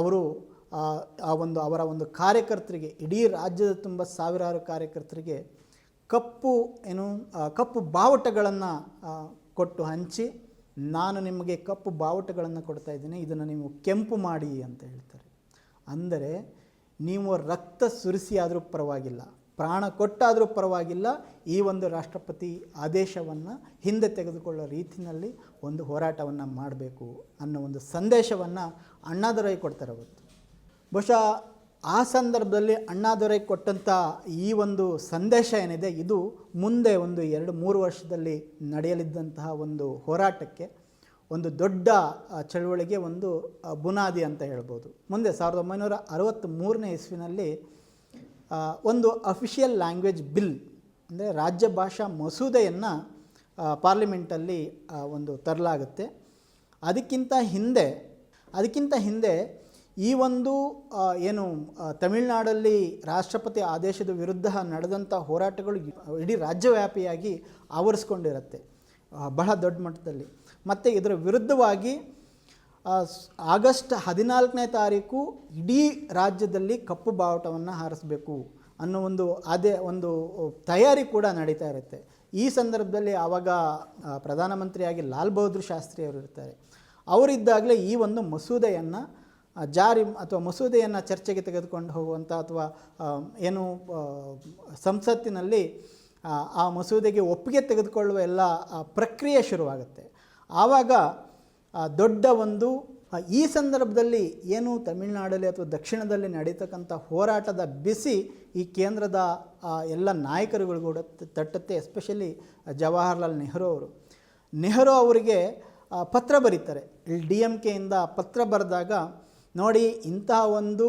ಅವರು ಆ ಆ ಒಂದು, ಅವರ ಒಂದು ಕಾರ್ಯಕರ್ತರಿಗೆ, ಇಡೀ ರಾಜ್ಯದ ತುಂಬ ಸಾವಿರಾರು ಕಾರ್ಯಕರ್ತರಿಗೆ ಕಪ್ಪು ಏನು ಕಪ್ಪು ಬಾವುಟಗಳನ್ನು ಕೊಟ್ಟು ಹಂಚಿ ನಾನು ನಿಮಗೆ ಕಪ್ಪು ಬಾವುಟಗಳನ್ನು ಕೊಡ್ತಾ ಇದ್ದೀನಿ, ಇದನ್ನು ನೀವು ಕೆಂಪು ಮಾಡಿ ಅಂತ ಹೇಳ್ತಾರೆ. ಅಂದರೆ ನೀವು ರಕ್ತ ಸುರಿಸಿ ಆದರೂ ಪರವಾಗಿಲ್ಲ, ಪ್ರಾಣ ಕೊಟ್ಟಾದರೂ ಪರವಾಗಿಲ್ಲ, ಈ ಒಂದು ರಾಷ್ಟ್ರಪತಿ ಆದೇಶವನ್ನು ಹಿಂದೆ ತೆಗೆದುಕೊಳ್ಳೋ ರೀತಿಯಲ್ಲಿ ಒಂದು ಹೋರಾಟವನ್ನು ಮಾಡಬೇಕು ಅನ್ನೋ ಒಂದು ಸಂದೇಶವನ್ನು ಅಣ್ಣಾದೊರೈ ಕೊಡ್ತಾರೆ ಅವತ್ತು. ಬಹುಶಃ ಆ ಸಂದರ್ಭದಲ್ಲಿ ಅಣ್ಣಾದೊರೆ ಕೊಟ್ಟಂಥ ಈ ಒಂದು ಸಂದೇಶ ಏನಿದೆ, ಇದು ಮುಂದೆ ಒಂದು ಎರಡು ಮೂರು ವರ್ಷದಲ್ಲಿ ನಡೆಯಲಿದ್ದಂತಹ ಒಂದು ಹೋರಾಟಕ್ಕೆ ಒಂದು ದೊಡ್ಡ ಚಳುವಳಿಗೆ ಒಂದು ಬುನಾದಿ ಅಂತ ಹೇಳ್ಬೋದು. ಮುಂದೆ ಸಾವಿರದ ಒಂಬೈನೂರ ಅರವತ್ತ್ ಮೂರನೇ ಇಸ್ವಿನಲ್ಲಿ ಒಂದು ಅಫಿಷಿಯಲ್ ಲ್ಯಾಂಗ್ವೇಜ್ ಬಿಲ್ ಅಂದರೆ ರಾಜ್ಯ ಭಾಷಾ ಮಸೂದೆಯನ್ನು ಪಾರ್ಲಿಮೆಂಟಲ್ಲಿ ಒಂದು ತರಲಾಗುತ್ತೆ. ಅದಕ್ಕಿಂತ ಹಿಂದೆ ಅದಕ್ಕಿಂತ ಹಿಂದೆ ಈ ಒಂದು ಏನು ತಮಿಳುನಾಡಲ್ಲಿ ರಾಷ್ಟ್ರಪತಿ ಆದೇಶದ ವಿರುದ್ಧ ನಡೆದಂಥ ಹೋರಾಟಗಳು ಇಡೀ ರಾಜ್ಯವ್ಯಾಪಿಯಾಗಿ ಆವರಿಸ್ಕೊಂಡಿರುತ್ತೆ ಬಹಳ ದೊಡ್ಡ ಮಟ್ಟದಲ್ಲಿ. ಮತ್ತು ಇದರ ವಿರುದ್ಧವಾಗಿ ಆಗಸ್ಟ್ ಹದಿನಾಲ್ಕನೇ ತಾರೀಕು ಇಡೀ ರಾಜ್ಯದಲ್ಲಿ ಕಪ್ಪು ಬಾವುಟವನ್ನು ಹಾರಿಸಬೇಕು ಅನ್ನೋ ಒಂದು ಅದೇ ಒಂದು ತಯಾರಿ ಕೂಡ ನಡೀತಾ ಇರುತ್ತೆ. ಈ ಸಂದರ್ಭದಲ್ಲಿ ಆವಾಗ ಪ್ರಧಾನಮಂತ್ರಿಯಾಗಿ ಲಾಲ್ ಬಹದ್ದೂರ್ ಶಾಸ್ತ್ರಿ ಅವರು ಇರ್ತಾರೆ. ಅವರಿದ್ದಾಗಲೇ ಈ ಒಂದು ಮಸೂದೆಯನ್ನು ಜಾರಿ ಅಥವಾ ಮಸೂದೆಯನ್ನು ಚರ್ಚೆಗೆ ತೆಗೆದುಕೊಂಡು ಹೋಗುವಂಥ ಅಥವಾ ಏನು ಸಂಸತ್ತಿನಲ್ಲಿ ಆ, ಮಸೂದೆಗೆ ಒಪ್ಪಿಗೆ ತೆಗೆದುಕೊಳ್ಳುವ ಎಲ್ಲ ಪ್ರಕ್ರಿಯೆ ಶುರುವಾಗುತ್ತೆ. ಆವಾಗ ದೊಡ್ಡ ಒಂದು ಈ ಸಂದರ್ಭದಲ್ಲಿ ಏನು ತಮಿಳುನಾಡಲ್ಲಿ ಅಥವಾ ದಕ್ಷಿಣದಲ್ಲಿ ನಡೀತಕ್ಕಂಥ ಹೋರಾಟದ ಬಿಸಿ ಈ ಕೇಂದ್ರದ ಎಲ್ಲ ನಾಯಕರುಗಳು ಕೂಡ ತಟ್ಟುತ್ತೆ ಎಸ್ಪೆಷಲಿ ಜವಾಹರ್ಲಾಲ್ ನೆಹರು ಅವರು. ನೆಹರು ಅವರಿಗೆ ಪತ್ರ ಬರೀತಾರೆ. ಡಿ ಎಂ ಕೆಯಿಂದ ಪತ್ರ ಬರೆದಾಗ ನೋಡಿ ಇಂತಹ ಒಂದು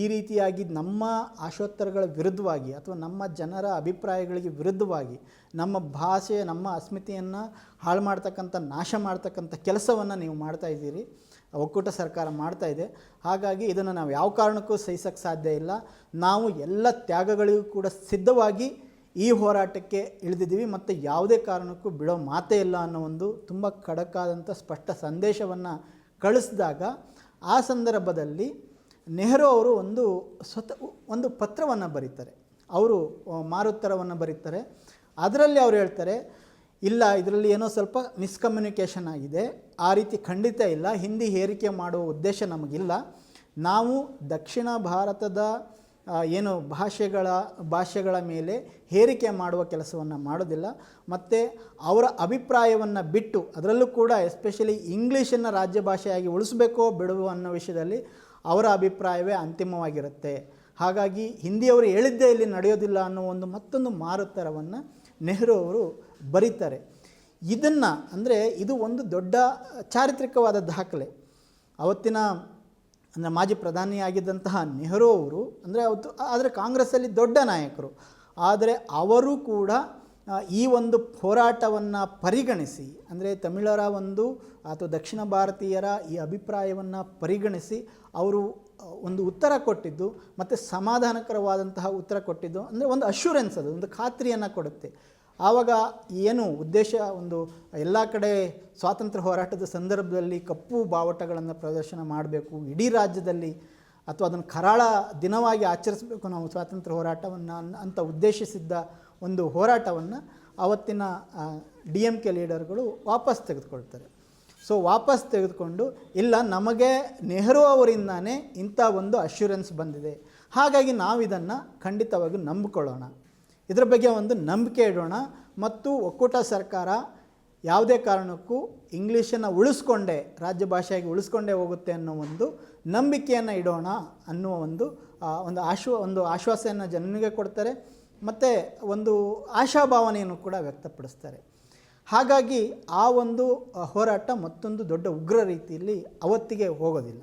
ಈ ರೀತಿಯಾಗಿ ನಮ್ಮ ಆಶೋತ್ತರಗಳ ವಿರುದ್ಧವಾಗಿ ಅಥವಾ ನಮ್ಮ ಜನರ ಅಭಿಪ್ರಾಯಗಳಿಗೆ ವಿರುದ್ಧವಾಗಿ ನಮ್ಮ ಭಾಷೆ, ನಮ್ಮ ಅಸ್ಮಿತೆಯನ್ನು ಹಾಳು ಮಾಡ್ತಕ್ಕಂಥ, ನಾಶ ಮಾಡ್ತಕ್ಕಂಥ ಕೆಲಸವನ್ನು ನೀವು ಮಾಡ್ತಾ ಇದ್ದೀರಿ. ಒಕ್ಕೂಟ ಸರ್ಕಾರ ಮಾಡ್ತಾ ಇದೆ. ಹಾಗಾಗಿ ಇದನ್ನು ನಾವು ಯಾವ ಕಾರಣಕ್ಕೂ ಸಹಿಸೋಕ್ಕೆ ಸಾಧ್ಯ ಇಲ್ಲ. ನಾವು ಎಲ್ಲ ತ್ಯಾಗಗಳಿಗೂ ಕೂಡ ಸಿದ್ಧವಾಗಿ ಈ ಹೋರಾಟಕ್ಕೆ ಇಳಿದಿದ್ದೀವಿ. ಮತ್ತು ಯಾವುದೇ ಕಾರಣಕ್ಕೂ ಬಿಡೋ ಮಾತೇ ಇಲ್ಲ ಅನ್ನೋ ಒಂದು ತುಂಬ ಕಡಕಾದಂಥ ಸ್ಪಷ್ಟ ಸಂದೇಶವನ್ನು ಕಳಿಸಿದಾಗ ಆ ಸಂದರ್ಭದಲ್ಲಿ ನೆಹರು ಅವರು ಒಂದು ಸ್ವತಃ ಒಂದು ಪತ್ರವನ್ನು ಬರೀತಾರೆ. ಅವರು ಮಾರುತ್ತರವನ್ನು ಬರೀತಾರೆ. ಅದರಲ್ಲಿ ಅವ್ರು ಹೇಳ್ತಾರೆ, ಇಲ್ಲ, ಇದರಲ್ಲಿ ಏನೋ ಸ್ವಲ್ಪ ಮಿಸ್ಕಮ್ಯುನಿಕೇಷನ್ ಆಗಿದೆ. ಆ ರೀತಿ ಖಂಡಿತ ಇಲ್ಲ. ಹಿಂದಿ ಹೇರಿಕೆ ಮಾಡುವ ಉದ್ದೇಶ ನಮಗಿಲ್ಲ. ನಾವು ದಕ್ಷಿಣ ಭಾರತದ ಏನು ಭಾಷೆಗಳ ಭಾಷೆಗಳ ಮೇಲೆ ಹೇರಿಕೆ ಮಾಡುವ ಕೆಲಸವನ್ನು ಮಾಡೋದಿಲ್ಲ. ಮತ್ತು ಅವರ ಅಭಿಪ್ರಾಯವನ್ನು ಬಿಟ್ಟು ಅದರಲ್ಲೂ ಕೂಡ ಎಸ್ಪೆಷಲಿ ಇಂಗ್ಲೀಷನ್ನು ರಾಜ್ಯ ಭಾಷೆಯಾಗಿ ಉಳಿಸಬೇಕೋ ಬಿಡುವ ಅನ್ನೋ ವಿಷಯದಲ್ಲಿ ಅವರ ಅಭಿಪ್ರಾಯವೇ ಅಂತಿಮವಾಗಿರುತ್ತೆ. ಹಾಗಾಗಿ ಹಿಂದಿಯವರು ಹೇಳಿದ್ದೇ ಇಲ್ಲಿ ನಡೆಯೋದಿಲ್ಲ ಅನ್ನೋ ಒಂದು ಮತ್ತೊಂದು ಮಾರುತ್ತರವನ್ನು ನೆಹರು ಅವರು ಬರೀತಾರೆ. ಇದನ್ನು ಅಂದರೆ ಇದು ಒಂದು ದೊಡ್ಡ ಚಾರಿತ್ರಿಕವಾದ ದಾಖಲೆ. ಅವತ್ತಿನ ಅಂದರೆ ಮಾಜಿ ಪ್ರಧಾನಿಯಾಗಿದ್ದಂತಹ ನೆಹರು ಅವರು, ಅಂದರೆ ಅವತ್ತು, ಆದರೆ ಕಾಂಗ್ರೆಸ್ಸಲ್ಲಿ ದೊಡ್ಡ ನಾಯಕರು. ಆದರೆ ಅವರು ಕೂಡ ಈ ಒಂದು ಹೋರಾಟವನ್ನು ಪರಿಗಣಿಸಿ, ಅಂದರೆ ತಮಿಳರ ಒಂದು, ಅಥವಾ ದಕ್ಷಿಣ ಭಾರತೀಯರ ಈ ಅಭಿಪ್ರಾಯವನ್ನು ಪರಿಗಣಿಸಿ ಅವರು ಒಂದು ಉತ್ತರ ಕೊಟ್ಟಿದ್ದು, ಮತ್ತು ಸಮಾಧಾನಕರವಾದಂತಹ ಉತ್ತರ ಕೊಟ್ಟಿದ್ದು, ಅಂದರೆ ಒಂದು ಅಶ್ಯೂರೆನ್ಸ್ ಅದು, ಒಂದು ಖಾತ್ರಿಯನ್ನು ಕೊಡುತ್ತೆ. ಆವಾಗ ಏನು ಉದ್ದೇಶ ಒಂದು ಎಲ್ಲ ಕಡೆ ಸ್ವಾತಂತ್ರ್ಯ ಹೋರಾಟದ ಸಂದರ್ಭದಲ್ಲಿ ಕಪ್ಪು ಬಾವಟಗಳನ್ನು ಪ್ರದರ್ಶನ ಮಾಡಬೇಕು, ಇಡೀ ರಾಜ್ಯದಲ್ಲಿ ಅಥವಾ ಅದನ್ನು ಕರಾಳ ದಿನವಾಗಿ ಆಚರಿಸಬೇಕು ನಾವು ಸ್ವಾತಂತ್ರ್ಯ ಹೋರಾಟವನ್ನು ಅಂತ ಉದ್ದೇಶಿಸಿದ್ದ ಒಂದು ಹೋರಾಟವನ್ನು ಆವತ್ತಿನ ಡಿ ಎಂ ಕೆ ಲೀಡರ್ಗಳು ವಾಪಸ್ ತೆಗೆದುಕೊಳ್ತಾರೆ. ಸೊ, ವಾಪಸ್ ತೆಗೆದುಕೊಂಡು, ಇಲ್ಲ, ನಮಗೆ ನೆಹರು ಅವರಿಂದಾನೇ ಇಂಥ ಒಂದು ಅಶ್ಯೂರೆನ್ಸ್ ಬಂದಿದೆ. ಹಾಗಾಗಿ ನಾವು ಇದನ್ನು ಖಂಡಿತವಾಗಿ ನಂಬಿಕೊಳ್ಳೋಣ. ಇದರ ಬಗ್ಗೆ ಒಂದು ನಂಬಿಕೆ ಇಡೋಣ. ಮತ್ತು ಒಕ್ಕೂಟ ಸರ್ಕಾರ ಯಾವುದೇ ಕಾರಣಕ್ಕೂ ಇಂಗ್ಲೀಷನ್ನು ಉಳಿಸ್ಕೊಂಡೇ, ರಾಜ್ಯ ಭಾಷೆಯಾಗಿ ಉಳಿಸ್ಕೊಂಡೇ ಹೋಗುತ್ತೆ ಅನ್ನೋ ಒಂದು ನಂಬಿಕೆಯನ್ನು ಇಡೋಣ ಅನ್ನುವ ಒಂದು ಒಂದು ಆಶ್ವ, ಒಂದು ಆಶ್ವಾಸೆಯನ್ನು ಜನನಿಗೆ ಕೊಡ್ತಾರೆ. ಮತ್ತು ಒಂದು ಆಶಾಭಾವನೆಯನ್ನು ಕೂಡ ವ್ಯಕ್ತಪಡಿಸ್ತಾರೆ. ಹಾಗಾಗಿ ಆ ಒಂದು ಹೋರಾಟ ಮತ್ತೊಂದು ದೊಡ್ಡ ಉಗ್ರ ರೀತಿಯಲ್ಲಿ ಅವತ್ತಿಗೆ ಹೋಗೋದಿಲ್ಲ.